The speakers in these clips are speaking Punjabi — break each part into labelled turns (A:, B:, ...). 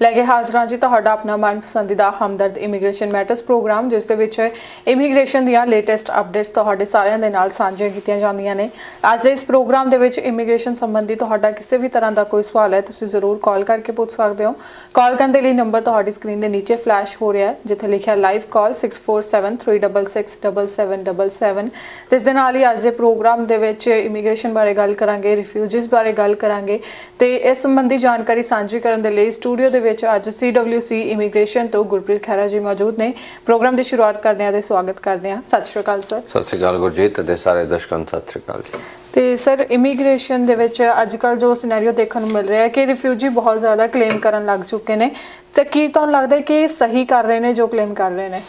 A: ਲੈ ਕੇ ਹਾਜ਼ਰਾਂ ਜੀ। ਤੁਹਾਡਾ ਆਪਣਾ ਮਨਪਸੰਦੀਦਾ ਹਮਦਰਦ ਇਮੀਗ੍ਰੇਸ਼ਨ ਮੈਟਰਸ ਪ੍ਰੋਗਰਾਮ ਜਿਸ ਦੇ ਵਿੱਚ ਇਮੀਗ੍ਰੇਸ਼ਨ ਦੀਆਂ ਲੇਟੈਸਟ ਅਪਡੇਟਸ ਤੁਹਾਡੇ ਸਾਰਿਆਂ ਦੇ ਨਾਲ ਸਾਂਝੀਆਂ ਕੀਤੀਆਂ ਜਾਂਦੀਆਂ ਨੇ। ਅੱਜ ਦੇ ਇਸ ਪ੍ਰੋਗਰਾਮ ਦੇ ਵਿੱਚ ਇਮੀਗ੍ਰੇਸ਼ਨ ਸੰਬੰਧੀ ਤੁਹਾਡਾ ਕਿਸੇ ਵੀ ਤਰ੍ਹਾਂ ਦਾ ਕੋਈ ਸਵਾਲ ਹੈ, ਤੁਸੀਂ ਜ਼ਰੂਰ ਕਾਲ ਕਰਕੇ ਪੁੱਛ ਸਕਦੇ ਹੋ। ਕਾਲ ਕਰਨ ਦੇ ਲਈ ਨੰਬਰ ਤੁਹਾਡੀ ਸਕਰੀਨ ਦੇ ਨੀਚੇ ਫਲੈਸ਼ ਹੋ ਰਿਹਾ ਹੈ, ਜਿੱਥੇ ਲਿਖਿਆ ਲਾਈਵ ਕਾਲ 6473667777 ਤੇ ਇਸ ਦੇ ਨਾਲ ਹੀ ਅੱਜ ਦੇ ਪ੍ਰੋਗਰਾਮ ਦੇ ਵਿੱਚ ਇਮੀਗ੍ਰੇਸ਼ਨ ਬਾਰੇ ਗੱਲ ਕਰਾਂਗੇ ਰਿਫਿਊਜੀਜ਼ ਬਾਰੇ ਗੱਲ ਕਰਾਂਗੇ। ਤੇ ਇਸ ਸੰਬੰਧੀ ਜਾਣਕਾਰੀ ਸਾਂਝੀ ਕਰਨ ਦੇ ਲਈ ਸਟੂਡੀਓ ਦੇ ਵਿੱਚ ਅੱਜ CWC ਇਮੀਗ੍ਰੇਸ਼ਨ ਤੋਂ ਗੁਰਪ੍ਰੀਤ ਖਹਿਰਾ ਜੀ ਮੌਜੂਦ ਨੇ। ਪ੍ਰੋਗਰਾਮ ਦੀ ਸ਼ੁਰੂਆਤ ਕਰਦੇ ਹਾਂ ਤੇ ਸਵਾਗਤ ਕਰਦੇ ਹਾਂ। ਸਤਿ ਸ਼੍ਰੀ ਅਕਾਲ ਸਰ।
B: ਸਤਿ ਸ਼੍ਰੀ ਅਕਾਲ ਗੁਰਜੀਤ ਤੇ ਸਾਰੇ ਦਰਸ਼ਕਾਂ ਨੂੰ ਸਤਿ ਸ਼੍ਰੀ ਅਕਾਲ ਜੀ।
A: ਤੇ ਸਰ ਇਮੀਗ੍ਰੇਸ਼ਨ ਦੇ ਵਿੱਚ ਅੱਜ ਕੱਲ ਜੋ ਸਿਨੈਰੀਓ ਦੇਖਣ ਨੂੰ ਮਿਲ ਰਿਹਾ ਹੈ ਕਿ ਰਿਫਿਊਜੀ ਬਹੁਤ ਜ਼ਿਆਦਾ ਕਲੇਮ ਕਰਨ ਲੱਗ ਚੁੱਕੇ ਨੇ। ਤੇ ਕੀ ਤੁਹਾਨੂੰ ਲੱਗਦਾ ਹੈ ਕਿ ਸਹੀ ਕਰ ਰਹੇ ਨੇ ਜੋ ਕਲੇਮ ਕਰ ਰਹੇ ਨੇ?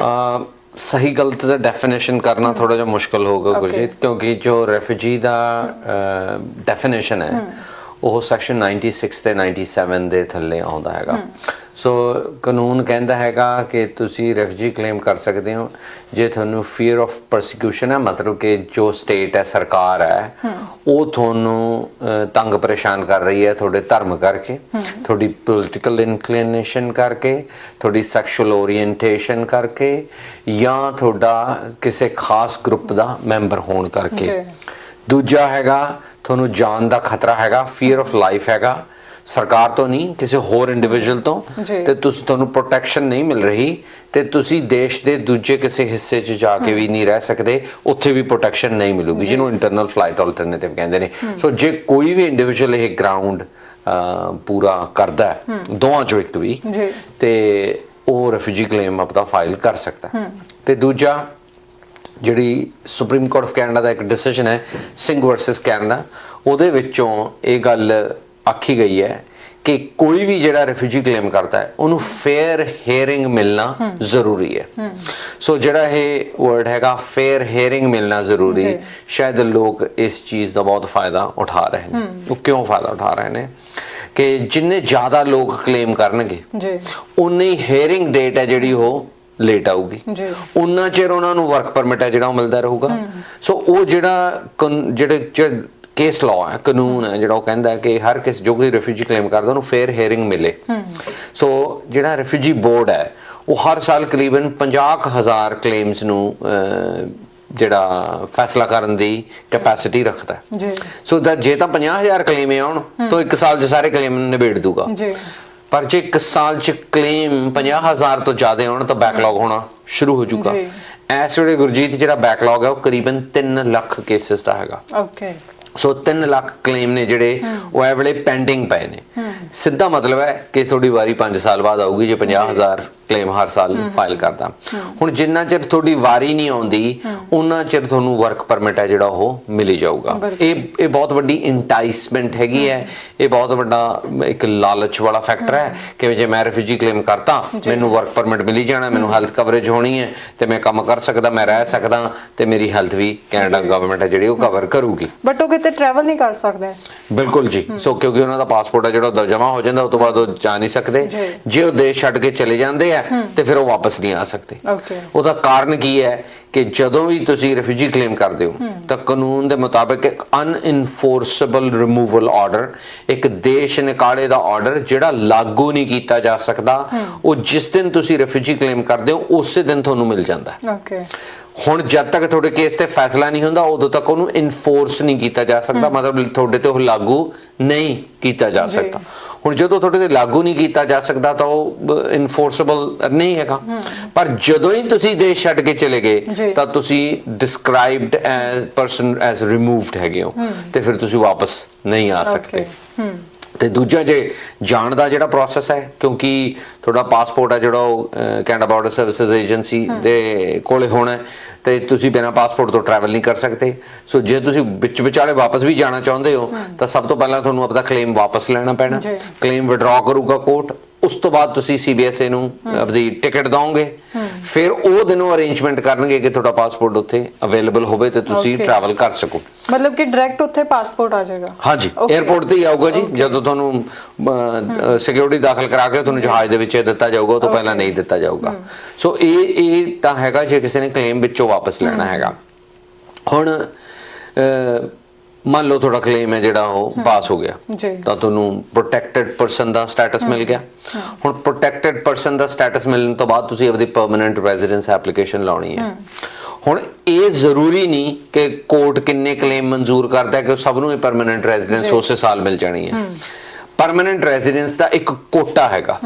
B: ਅ ਸਹੀ ਗਲਤ ਦਾ ਡੈਫੀਨੇਸ਼ਨ ਕਰਨਾ ਥੋੜਾ ਜਿਹਾ ਮੁਸ਼ਕਲ ਹੋਗਾ ਗੁਰਜੀਤ ਕਿਉਂਕਿ ਜੋ ਰੈਫਿਊਜੀ ਦਾ ਡੈਫੀਨੇਸ਼ਨ ਹੈ ਉਹ ਸੈਕਸ਼ਨ 96 ਤੇ 97 ਦੇ ਥੱਲੇ ਆਉਂਦਾ ਹੈਗਾ। ਸੋ ਕਾਨੂੰਨ ਕਹਿੰਦਾ ਹੈਗਾ ਕਿ ਤੁਸੀਂ ਰੈਫਿਊਜੀ ਕਲੇਮ ਕਰ ਸਕਦੇ ਹੋ। ਜੇ ਤੁਹਾਨੂੰ ਫੀਅਰ ਆਫ ਪਰਸੀਕਿਊਸ਼ਨ ਹੈ ਮਤਲਬ ਕਿ ਜੋ ਸਟੇਟ ਹੈ ਸਰਕਾਰ ਹੈ ਉਹ ਤੁਹਾਨੂੰ ਤੰਗ ਪਰੇਸ਼ਾਨ ਕਰ ਰਹੀ ਹੈ ਤੁਹਾਡੇ ਧਰਮ ਕਰਕੇ ਤੁਹਾਡੀ ਪੋਲਿਟੀਕਲ ਇਨਕਲੀਨੇਸ਼ਨ ਕਰਕੇ ਤੁਹਾਡੀ ਸੈਕਸ਼ੂਅਲ ਓਰੀਐਂਟੇਸ਼ਨ ਕਰਕੇ ਜਾਂ ਤੁਹਾਡਾ ਕਿਸੇ ਖਾਸ ਗਰੁੱਪ ਦਾ ਮੈਂਬਰ ਹੋਣ ਕਰਕੇ। ਦੂਜਾ ਹੈਗਾ ਤੁਹਾਨੂੰ ਜਾਨ ਦਾ ਖਤਰਾ ਹੈਗਾ ਫੀਅਰ ਆਫ ਲਾਈਫ ਹੈਗਾ। ਸਰਕਾਰ ਤੋਂ ਨਹੀਂ ਕਿਸੇ ਹੋਰ ਇੰਡੀਵਿਜੂਅਲ ਤੋਂ। ਤੇ ਤੁਸੀਂ ਤੁਹਾਨੂੰ ਪ੍ਰੋਟੈਕਸ਼ਨ ਨਹੀਂ ਮਿਲ ਰਹੀ। ਤੇ ਤੁਸੀਂ ਦੇਸ਼ ਦੇ ਦੂਜੇ ਕਿਸੇ ਹਿੱਸੇ 'ਚ ਜਾ ਕੇ ਵੀ ਨਹੀਂ ਰਹਿ ਸਕਦੇ ਉੱਥੇ ਵੀ ਪ੍ਰੋਟੈਕਸ਼ਨ ਨਹੀਂ ਮਿਲੂਗੀ ਜਿਹਨੂੰ ਇੰਟਰਨਲ ਫਲਾਈਟ ਆਲਟਰਨੇਟਿਵ ਕਹਿੰਦੇ ਨੇ। ਸੋ ਜੇ ਕੋਈ ਵੀ ਇੰਡੀਵਿਜੂਅਲ ਇਹ ਗਰਾਊਂਡ ਪੂਰਾ ਕਰਦਾ ਦੋਵਾਂ ਚੋਂ ਇੱਕ ਵੀ। ਤੇ ਉਹ ਰੈਫਿਊਜੀ ਕਲੇਮ ਆਪਦਾ ਫਾਈਲ ਕਰ ਸਕਦਾ। ਤੇ ਦੂਜਾ ਜਿਹੜੀ ਸੁਪਰੀਮ ਕੋਰਟ ਆਫ ਕੈਨੇਡਾ ਦਾ ਇੱਕ ਡਿਸੀਜਨ ਹੈ ਸਿੰਘ ਵਰਸਸ ਕੈਨੇਡਾ ਉਹਦੇ ਵਿੱਚੋਂ ਇਹ ਗੱਲ ਆਖੀ ਗਈ ਹੈ ਕਿ ਕੋਈ ਵੀ ਜਿਹੜਾ ਰਿਫਿਊਜੀ ਕਲੇਮ ਕਰਦਾ ਹੈ ਉਹਨੂੰ ਫੇਅਰ ਹੀਅਰਿੰਗ ਮਿਲਣਾ ਜ਼ਰੂਰੀ ਹੈ। ਸੋ ਜਿਹੜਾ ਇਹ ਵਰਡ ਹੈਗਾ ਫੇਅਰ ਹੀਅਰਿੰਗ ਮਿਲਣਾ ਜ਼ਰੂਰੀ। ਸ਼ਾਇਦ ਲੋਕ ਇਸ ਚੀਜ਼ ਦਾ ਬਹੁਤ ਫਾਇਦਾ ਉਠਾ ਰਹੇ ਨੇ। ਉਹ ਕਿਉਂ ਫਾਇਦਾ ਉਠਾ ਰਹੇ ਨੇ? ਕਿ ਜਿੰਨੇ ਜ਼ਿਆਦਾ ਲੋਕ ਕਲੇਮ ਕਰਨਗੇ
A: ਜੀ।
B: ਉਨੀ ਹੀ ਹੀਅਰਿੰਗ ਡੇਟ ਹੈ ਜਿਹੜੀ ਉਹ ਲੇਟ ਆਊਗੀ।
A: ਜੀ।
B: ਉਨਾ ਚਿਰ ਉਹਨਾਂ ਨੂੰ ਵਰਕ ਪਰਮਿਟ ਹੈ ਜਿਹੜਾ ਉਹ ਮਿਲਦਾ ਰਹੂਗਾ। ਸੋ ਉਹ ਜਿਹੜਾ ਜਿਹੜੇ ਕੇਸ ਲਾਅ ਹੈ ਕਾਨੂੰਨ ਹੈ ਜਿਹੜਾ ਉਹ ਕਹਿੰਦਾ ਕਿ ਹਰ ਕਿਸ ਜੋ ਕੋਈ ਰਿਫਿਊਜੀ ਕਲੇਮ ਕਰਦਾ ਉਹਨੂੰ ਫੇਅਰ ਹੀਅਰਿੰਗ ਮਿਲੇ। ਸੋ ਜਿਹੜਾ ਰਿਫਿਊਜੀ ਬੋਰਡ ਹੈ ਉਹ ਹਰ ਸਾਲ ਕਰੀਬਨ 50000 ਕਲੇਮਸ ਨੂੰ ਜਿਹੜਾ ਫੈਸਲਾ ਕਰਨ ਦੀ ਕੈਪੈਸਿਟੀ ਰੱਖਦਾ।
A: ਜੀ।
B: ਸੋ ਜੇ ਤਾਂ 50000 ਕਲੇਮ ਆਉਣ ਤਾਂ ਇੱਕ ਸਾਲ 'ਚ ਸਾਰੇ ਕਲੇਮ ਨਿਬੇੜ ਦੂਗਾ।
A: ਜੀ।
B: ਪਰ ਜੇ ਇੱਕ ਸਾਲ ਚ ਕਲੇਮ 50000 ਤੋਂ ਜ਼ਿਆਦਾ ਹੋਣ ਤਾਂ ਬੈਕਲੌਗ ਹੋਣਾ ਸ਼ੁਰੂ ਹੋ ਜਾਊਗਾ। ਇਸ ਵੇਲੇ ਗੁਰਜੀਤ ਜਿਹੜਾ ਬੈਕਲੌਗ ਹੈ ਉਹ ਕਰੀਬਨ 3 ਲੱਖ ਕੇਸਸ ਦਾ ਹੈਗਾ।
A: ਓਕੇ
B: ਸੋ 3 ਲੱਖ ਕਲੇਮ ਨੇ ਜਿਹੜੇ ਉਹ ਇਹ ਵੇਲੇ ਪੈਂਡਿੰਗ ਪਏ ਨੇ। ਸਿੱਧਾ ਮਤਲਬ ਹੈ ਕਿ ਤੁਹਾਡੀ ਵਾਰੀ 5 ਸਾਲ ਬਾਅਦ ਆਊਗੀ ਜੇ 50000 ਕਲੇਮ ਹਰ ਸਾਲ ਫਾਈਲ ਕਰਦਾ। ਹੁਣ ਜਿੰਨਾ ਚਿਰ ਤੁਹਾਡੀ ਵਾਰੀ ਨਹੀਂ ਆਉਂਦੀ ਉਹਨਾਂ ਚਿਰ ਤੁਹਾਨੂੰ ਵਰਕ ਪਰਮਿਟ ਹੈ ਜਿਹੜਾ ਉਹ ਮਿਲੀ ਜਾਊਗਾ। ਇਹ ਇਹ ਬਹੁਤ ਵੱਡੀ ਇੰਟਾਈਸਮੈਂਟ ਹੈਗੀ ਹੈ। ਇਹ ਬਹੁਤ ਵੱਡਾ ਇੱਕ ਲਾਲਚ ਵਾਲਾ ਫੈਕਟਰ ਹੈ ਕਿ ਜੇ ਮੈਂ ਰਿਫਿਊਜੀ ਕਲੇਮ ਕਰਤਾ ਮੈਨੂੰ ਵਰਕ ਪਰਮਿਟ ਮਿਲੀ ਜਾਣਾ ਮੈਨੂੰ ਹੈਲਥ ਕਵਰੇਜ ਹੋਣੀ ਹੈ ਤੇ ਮੈਂ ਕੰਮ ਕਰ ਸਕਦਾ ਮੈਂ ਰਹਿ ਸਕਦਾ ਤੇ ਮੇਰੀ ਹੈਲਥ ਵੀ ਕੈਨੇਡਾ ਗਵਰਨਮੈਂਟ ਹੈ ਜਿਹੜੀ ਉਹ ਕਵਰ ਕਰੂਗੀ।
A: ਬਟ ਉਹ ਕਿਤੇ ਟਰੈਵਲ ਨਹੀਂ ਕਰ ਸਕਦੇ।
B: ਬਿਲਕੁਲ ਜੀ। ਸੋ ਕਿਉਂਕਿ ਉਹਨਾਂ ਦਾ ਪਾਸਪੋਰਟ ਹੈ ਜਿਹੜਾ ਜਮਾ ਹੋ ਜਾਂਦਾ ਉਸ ਤੋਂ ਬਾਅਦ ਉਹ ਜਾ ਨਹੀਂ ਸਕਦੇ।
A: ਜੇ
B: ਉਹ ਦੇਸ਼ ਛੱਡ ਕੇ ਚਲੇ ਜਾਂਦੇ ਆ ਤੇ ਫਿਰ ਉਹ ਵਾਪਸ ਨਹੀਂ ਆ ਸਕਦੇ।
A: ਓਕੇ
B: ਉਹਦਾ ਕਾਰਨ ਕੀ ਹੈ ਕਿ ਜਦੋਂ ਵੀ ਤੁਸੀਂ ਰਿਫਿਊਜੀ ਕਲੇਮ ਕਰਦੇ ਹੋ ਤਾਂ ਕਾਨੂੰਨ ਦੇ ਮੁਤਾਬਕ ਇੱਕ ਅਨਇਨਫੋਰਸੇਬਲ ਰਿਮੂਵਲ ਆਰਡਰ ਇੱਕ ਦੇਸ਼ ਨਿਕਾਲੇ ਦਾ ਆਰਡਰ ਜਿਹੜਾ ਲਾਗੂ ਨਹੀਂ ਕੀਤਾ ਜਾ ਸਕਦਾ ਉਹ ਜਿਸ ਦਿਨ ਤੁਸੀਂ ਰਿਫਿਊਜੀ ਕਲੇਮ ਕਰਦੇ ਹੋ ਉਸੇ ਦਿਨ ਤੁਹਾਨੂੰ ਮਿਲ ਜਾਂਦਾ ਹੈ।
A: ਓਕੇ
B: ਹੁਣ ਜਦ ਤੱਕ ਤੁਹਾਡੇ ਕੇਸ ਤੇ ਫੈਸਲਾ ਨਹੀਂ ਹੁੰਦਾ ਉਦੋਂ ਤੱਕ ਉਹਨੂੰ ਇਨਫੋਰਸ ਨਹੀਂ ਕੀਤਾ ਜਾ ਸਕਦਾ। ਮਤਲਬ ਤੁਹਾਡੇ ਤੇ ਉਹ ਲਾਗੂ ਨਹੀਂ ਕੀਤਾ ਜਾ ਸਕਦਾ। ਹੁਣ ਜਦੋਂ ਤੁਹਾਡੇ ਤੇ ਲਾਗੂ ਨਹੀਂ ਕੀਤਾ ਜਾ ਸਕਦਾ ਤਾਂ ਉਹ ਇਨਫੋਰਸੇਬਲ ਨਹੀਂ ਹੈਗਾ। ਪਰ ਜਦੋਂ ਹੀ ਤੁਸੀਂ ਦੇਸ਼ ਛੱਡ ਕੇ ਚਲੇ। ਗਏ ਤਾਂ ਤੁਸੀਂ described as person as removed ਹੈਗੇ ਹੋ। ਤੇ ਫਿਰ ਤੁਸੀਂ ਵਾਪਸ ਨਹੀਂ ਆ ਸਕਦੇ।
A: ਹੂੰ
B: ਤੇ ਦੂਜਾ ਜੇ ਜਾਣ ਦਾ ਜਿਹੜਾ ਪ੍ਰੋਸੈਸ ਹੈ ਕਿਉਂਕਿ ਤੁਹਾਡਾ ਪਾਸਪੋਰਟ ਹੈ ਜਿਹੜਾ ਉਹ ਕੈਨੇਡਾ ਬਾਰਡਰ ਸਰਵਿਸਿਜ਼ ਏਜੰਸੀ ਦੇ ਕੋਲੇ ਹੋਣਾ ਤੇ ਤੁਸੀਂ ਬਿਨਾਂ ਪਾਸਪੋਰਟ ਤੋਂ ਟਰੈਵਲ ਨਹੀਂ ਕਰ ਸਕਦੇ। ਸੋ ਜੇ ਤੁਸੀਂ ਵਿੱਚ ਵਿਚਾਲੇ ਵਾਪਸ ਵੀ ਜਾਣਾ ਚਾਹੁੰਦੇ ਹੋ ਤਾਂ ਸਭ ਤੋਂ ਪਹਿਲਾਂ ਤੁਹਾਨੂੰ ਆਪਣਾ ਕਲੇਮ ਵਾਪਸ ਲੈਣਾ ਪੈਣਾ। ਕਲੇਮ ਵਿਡਰਾ ਕਰੂਗਾ ਕੋਰਟ ਉਸ ਤੋਂ ਬਾਅਦ ਤੁਸੀਂ ਸੀਬੀਐਸਏ ਨੂੰ ਆਪਣੀ ਟਿਕਟ ਦੋਗੇ ਫਿਰ ਉਹ ਦਿਨੋਂ ਅਰੇਂਜਮੈਂਟ ਕਰਨਗੇ ਕਿ ਤੁਹਾਡਾ ਪਾਸਪੋਰਟ ਉੱਥੇ ਅਵੇਲੇਬਲ ਹੋਵੇ ਤੇ ਤੁਸੀਂ. ਟਰੈਵਲ ਕਰ ਸਕੋ।
A: ਮਤਲਬ ਕਿ ਡਾਇਰੈਕਟ ਉੱਥੇ ਪਾਸਪੋਰਟ ਆ ਜਾਏਗਾ।
B: ਹਾਂਜੀ. 에어ਪੋਰਟ ਤੇ ਹੀ ਆਊਗਾ ਜੀ। ਜਦੋਂ ਤੁਹਾਨੂੰ ਸਿਕਿਉਰਿਟੀ ਦਾਖਲ ਕਰਾ ਕੇ ਤੁਹਾਨੂੰ ਜਹਾਜ਼ ਦੇ ਵਿੱਚ ਦਿੱਤਾ ਜਾਊਗਾ ਉਹ ਤੋਂ ਪਹਿਲਾਂ ਨਹੀਂ ਦਿੱਤਾ ਜਾਊਗਾ। ਸੋ ਇਹ ਇਹ ਤਾਂ ਹੈਗਾ ਜੇ ਕਿਸੇ ਨੇ ਕਲੇਮ ਵਿੱਚੋਂ ਵਾਪਸ ਲੈਣਾ ਹੈਗਾ। ਹੁਣ ਮੰਨ ਲਓ ਤੁਹਾਡਾ ਕਲੇਮ ਹੈ ਜਿਹੜਾ ਉਹ ਪਾਸ ਹੋ ਗਿਆ। ਤਾਂ ਤੁਹਾਨੂੰ ਪ੍ਰੋਟੈਕਟਿਡ ਪਰਸਨ ਦਾ ਸਟੇਟਸ ਮਿਲ ਗਿਆ। ਹੁਣ ਪ੍ਰੋਟੈਕਟਿਡ ਪਰਸਨ ਦਾ ਸਟੇਟਸ ਮਿਲਣ ਤੋਂ ਬਾਅਦ ਤੁਸੀਂ ਆਪਣੀ ਪਰਮਨੈਂਟ ਰੈਜ਼ੀਡੈਂਸ ਐਪਲੀਕੇਸ਼ਨ ਲਾਉਣੀ ਹੈ। ਹੁਣ ਇਹ ਜ਼ਰੂਰੀ ਨਹੀਂ ਕਿ ਕੋਰਟ ਕਿੰਨੇ ਕਲੇਮ ਮਨਜ਼ੂਰ ਕਰਦਾ ਹੈ ਕਿ ਸਭ ਨੂੰ ਇਹ ਪਰਮਨੈਂਟ ਰੈਜ਼ੀਡੈਂਸ ਉਸੇ ਸਾਲ ਮਿਲ ਜਾਣੀ ਹੈ। ਪਰਮਨੈਂਟ ਰੈਜ਼ੀਡੈਂਸ ਦਾ ਇੱਕ ਕੋਟਾ ਹੈਗਾ।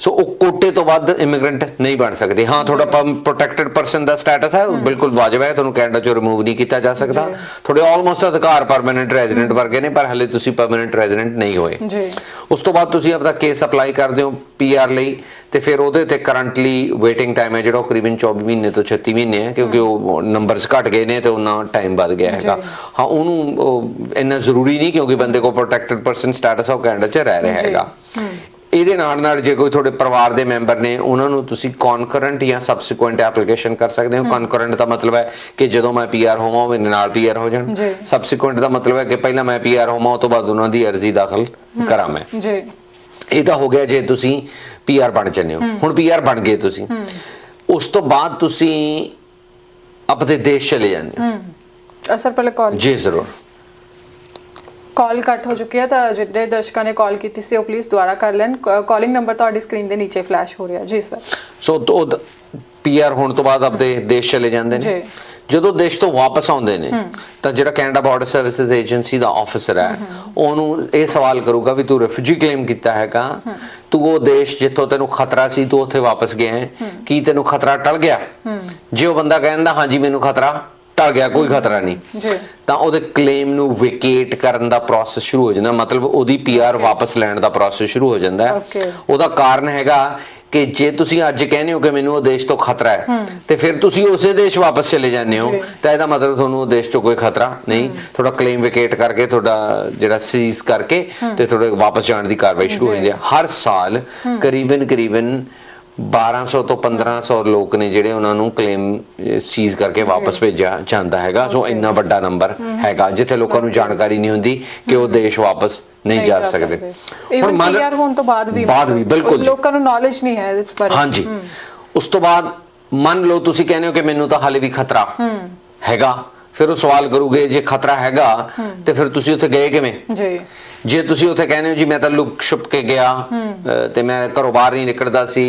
B: ਸੋ ਉਹ ਕੋਟੇ ਤੋਂ ਵੱਧ ਇਮੀਗ੍ਰੈਂਟ ਨਹੀਂ ਬਣ ਸਕਦੇ। ਹਾਂ ਤੁਹਾਡਾ ਪ੍ਰੋਟੈਕਟਡ ਪਰਸਨ ਦਾ ਸਟੇਟਸ ਹੈ ਬਿਲਕੁਲ ਵਾਜਬ ਹੈ ਤੁਹਾਨੂੰ ਕੈਨੇਡਾ ਚੋਂ ਰਿਮੂਵ ਨਹੀਂ ਕੀਤਾ ਜਾ ਸਕਦਾ। ਤੁਹਾਡੇ ਆਲਮੋਸਟ ਅਧਿਕਾਰ ਪਰਮਨੈਂਟ ਰੈਜ਼ੀਡੈਂਟ ਵਰਗੇ ਨੇ ਪਰ ਹਲੇ ਤੁਸੀਂ ਪਰਮਨੈਂਟ ਰੈਜ਼ੀਡੈਂਟ ਨਹੀਂ ਹੋਏ।
A: ਜੀ।
B: ਉਸ ਤੋਂ ਬਾਅਦ ਤੁਸੀਂ ਆਪਦਾ ਕੇਸ ਅਪਲਾਈ ਕਰਦੇ ਹੋ ਪੀਆਰ ਲਈ। ਤੇ ਫਿਰ ਉਹਦੇ ਤੇ ਕਰੰਟਲੀ ਵੇਟਿੰਗ ਟਾਈਮ ਹੈ ਜਿਹੜਾ ਉਹ ਕਰੀਬਨ 24 ਮਹੀਨੇ ਤੋਂ 36 ਮਹੀਨੇ ਹੈ ਕਿਉਂਕਿ ਉਹ ਨੰਬਰਸ ਘਟ ਗਏ ਨੇ ਤੇ ਉਹਨਾਂ ਟਾਈਮ ਵੱਧ ਗਿਆ ਹੈਗਾ। ਹਾਂ ਉਹਨੂੰ ਉਹ ਇੰਨਾ ਜ਼ਰੂਰੀ ਨਹੀਂ ਕਿਉਂਕਿ ਬੰਦੇ ਕੋਲ ਪ੍ਰੋਟੈਕਟਡ ਪਰਸਨ ਸਟੇਟਸ ਆ ਉਹ ਕੈਨੇਡਾ 'ਚ ਰਹਿ ਰਿਹਾ ਹੈਗਾ। ਇਹਦੇ ਨਾਲ ਨਾਲ ਜੇ ਕੋਈ ਤੁਹਾਡੇ ਪਰਿਵਾਰ ਦੇ ਮੈਂਬਰ ਨੇ ਉਹਨਾਂ ਨੂੰ ਤੁਸੀਂ ਕਨਕਰੈਂਟ ਜਾਂ ਸਬਸੀਕੁਐਂਟ ਐਪਲੀਕੇਸ਼ਨ ਕਰ ਸਕਦੇ ਹੋ। ਕਨਕਰੈਂਟ ਦਾ ਮਤਲਬ ਹੈ ਕਿ ਜਦੋਂ ਮੈਂ ਪੀਆਰ ਹੋਵਾਂ ਮੇਰੇ ਨਾਲ ਪੀਆਰ ਹੋ ਜਾਣ। ਸਬਸੀਕੁਐਂਟ ਦਾ ਮਤਲਬ ਹੈ ਕਿ ਪਹਿਲਾਂ ਮੈਂ ਪੀਆਰ ਹੋਵਾਂ ਉਸ ਤੋਂ ਬਾਅਦ ਉਹਨਾਂ ਦੀ ਅਰਜ਼ੀ ਦਾਖਲ ਕਰਾਂ ਮੈਂ।
A: ਜੀ।
B: ਇਹ ਤਾਂ ਹੋ ਗਿਆ ਜੇ ਤੁਸੀਂ ਪੀਆਰ ਬਣ ਜੰਨੇ ਹੋ। ਹੁਣ ਪੀਆਰ ਬਣ ਗਏ ਤੁਸੀਂ। ਉਸ ਤੋਂ ਬਾਅਦ ਤੁਸੀਂ ਆਪਣੇ ਦੇਸ਼ ਚਲੇ ਜਾਂਦੇ ਹੋ।
A: ਅਸਰ ਪਹਿਲੇ ਕਾਲ
B: ਜੀ ਜ਼ਰੂਰ।
A: ਕਾਲ ਕੱਟ ਹੋ ਚੁੱਕੀ ਹੈ ਤਾਂ ਜਿਹੜੇ ਦਰਸ਼ਕਾਂ ਨੇ ਕਾਲ ਕੀਤੀ ਸੀ ਉਹ ਪਲੀਜ਼ ਦੁਬਾਰਾ ਕਰ ਲੈਣ। ਕਾਲਿੰਗ ਨੰਬਰ ਤੁਹਾਡੀ ਸਕਰੀਨ ਦੇ ਨੀਚੇ ਫਲੈਸ਼ ਹੋ ਰਿਹਾ। ਜੀ ਸਰ
B: ਸੋ ਪੀਆਰ ਹੋਣ ਤੋਂ ਬਾਅਦ ਆਪਣੇ ਦੇਸ਼ ਚਲੇ ਜਾਂਦੇ ਨੇ।
A: ਜੀ।
B: ਜਦੋਂ ਦੇਸ਼ ਤੋਂ ਵਾਪਸ ਆਉਂਦੇ ਨੇ ਤਾਂ ਜਿਹੜਾ ਕੈਨੇਡਾ ਬਾਰਡਰ ਸਰਵਿਸਿਜ਼ ਏਜੰਸੀ ਦਾ ਆਫੀਸਰ ਹੈ ਉਹਨੂੰ ਇਹ ਸਵਾਲ ਕਰੂਗਾ ਵੀ ਤੂੰ ਰਿਫਿਊਜੀ ਕਲੇਮ ਕੀਤਾ ਹੈਗਾ ਤੂੰ ਉਹ ਦੇਸ਼ ਜਿੱਥੋਂ ਤੈਨੂੰ ਖਤਰਾ ਸੀ ਤੂੰ ਉੱਥੇ ਵਾਪਸ ਗਿਆ ਹੈ ਕੀ ਤੈਨੂੰ ਖਤਰਾ ਟਲ ਗਿਆ? ਜੇ ਉਹ ਬੰਦਾ ਕਹਿੰਦਾ ਹਾਂਜੀ ਮੈਨੂੰ ਖਤਰਾ ਟਲ ਗਿਆ ਕੋਈ ਖਤਰਾ ਨਹੀਂ।
A: ਜੀ।
B: ਤਾਂ ਉਹਦੇ ਕਲੇਮ ਨੂੰ ਵਿਕੇਟ ਕਰਨ ਦਾ ਪ੍ਰੋਸੈਸ ਸ਼ੁਰੂ ਹੋ ਜਾਂਦਾ। ਮਤਲਬ ਉਹਦੀ ਪੀਆਰ ਵਾਪਸ ਲੈਣ ਦਾ ਪ੍ਰੋਸੈਸ ਸ਼ੁਰੂ ਹੋ ਜਾਂਦਾ। ਹੈ. ਉਹਦਾ ਕਾਰਨ ਹੈਗਾ ਕਿ ਜੇ ਤੁਸੀਂ ਅੱਜ ਕਹਿੰਦੇ ਹੋ ਕਿ ਮੈਨੂੰ ਉਹ ਦੇਸ਼ ਤੋਂ ਖਤਰਾ ਹੈ ਤੇ ਫਿਰ ਤੁਸੀਂ ਉਸੇ ਦੇਸ਼ ਵਾਪਸ ਚਲੇ ਜਾਂਦੇ ਹੋ। ਤਾਂ ਇਹਦਾ ਮਤਲਬ ਤੁਹਾਨੂੰ ਉਹ ਦੇਸ਼ ਤੋਂ ਕੋਈ ਖਤਰਾ ਨਹੀਂ। ਤੁਹਾਡਾ ਕਲੇਮ ਵਿਕੇਟ ਕਰਕੇ ਤੁਹਾਡਾ ਜਿਹੜਾ ਸੀਜ਼ ਕਰਕੇ ਤੇ ਤੁਹਾਡੇ ਵਾਪਸ ਜਾਣ ਦੀ ਕਾਰਵਾਈ ਸ਼ੁਰੂ ਹੋ ਜਾਂਦੀ ਹੈ। ਹਰ ਸਾਲ ਕਰੀਬਨ ਕਰੀਬਨ 1200 ਤੋਂ 1500 ਲੋਕ ਨੇ ਜਿਹੜੇ ਉਹਨਾਂ ਨੂੰ ਕਲੇਮ ਸੀਜ਼ ਕਰਕੇ ਵਾਪਸ ਭੇਜਿਆ ਜਾਂਦਾ ਹੈਗਾ। ਸੋ ਇੰਨਾ ਵੱਡਾ ਨੰਬਰ ਹੈਗਾ ਜਿੱਥੇ ਲੋਕਾਂ ਨੂੰ ਜਾਣਕਾਰੀ ਨਹੀਂ ਹੁੰਦੀ ਕਿ ਉਹ ਦੇਸ਼ ਵਾਪਸ ਨਹੀਂ ਜਾ ਸਕਦੇ। ਮੰਨ-
A: ਪੀਆਰ ਹੋਣ ਤੋਂ ਬਾਅਦ ਵੀ
B: ਬਾਅਦ ਵੀ, ਬਿਲਕੁਲ।
A: ਲੋਕਾਂ ਨੂੰ ਨੌਲੇਜ ਨਹੀਂ ਹੈ ਇਸ ਬਾਰੇ।
B: ਹਾਂਜੀ। ਉਸ ਤੋਂ ਬਾਅਦ ਮੰਨ ਲਓ ਤੁਸੀਂ ਕਹਿੰਦੇ ਹੋ ਕਿ ਮੈਨੂੰ ਤਾਂ ਹਾਲੇ ਵੀ ਖਤਰਾ ਹੈਗਾ। ਫਿਰ ਉਹ ਸਵਾਲ ਕਰੂਗੇ ਜੇ ਖਤਰਾ ਹੈਗਾ ਤੇ ਫਿਰ ਤੁਸੀਂ ਉੱਥੇ ਗਏ ਕਿਵੇਂ?
A: ਜੀ।
B: ਜੇ ਤੁਸੀਂ ਉੱਥੇ ਕਹਿੰਦੇ ਹੋ ਜੀ ਮੈਂ ਤਾਂ ਲੁਕ ਛੁਪ ਕੇ ਗਿਆ ਤੇ ਮੈਂ ਘਰੋਂ ਬਾਹਰ ਨਹੀਂ ਨਿਕਲਦਾ ਸੀ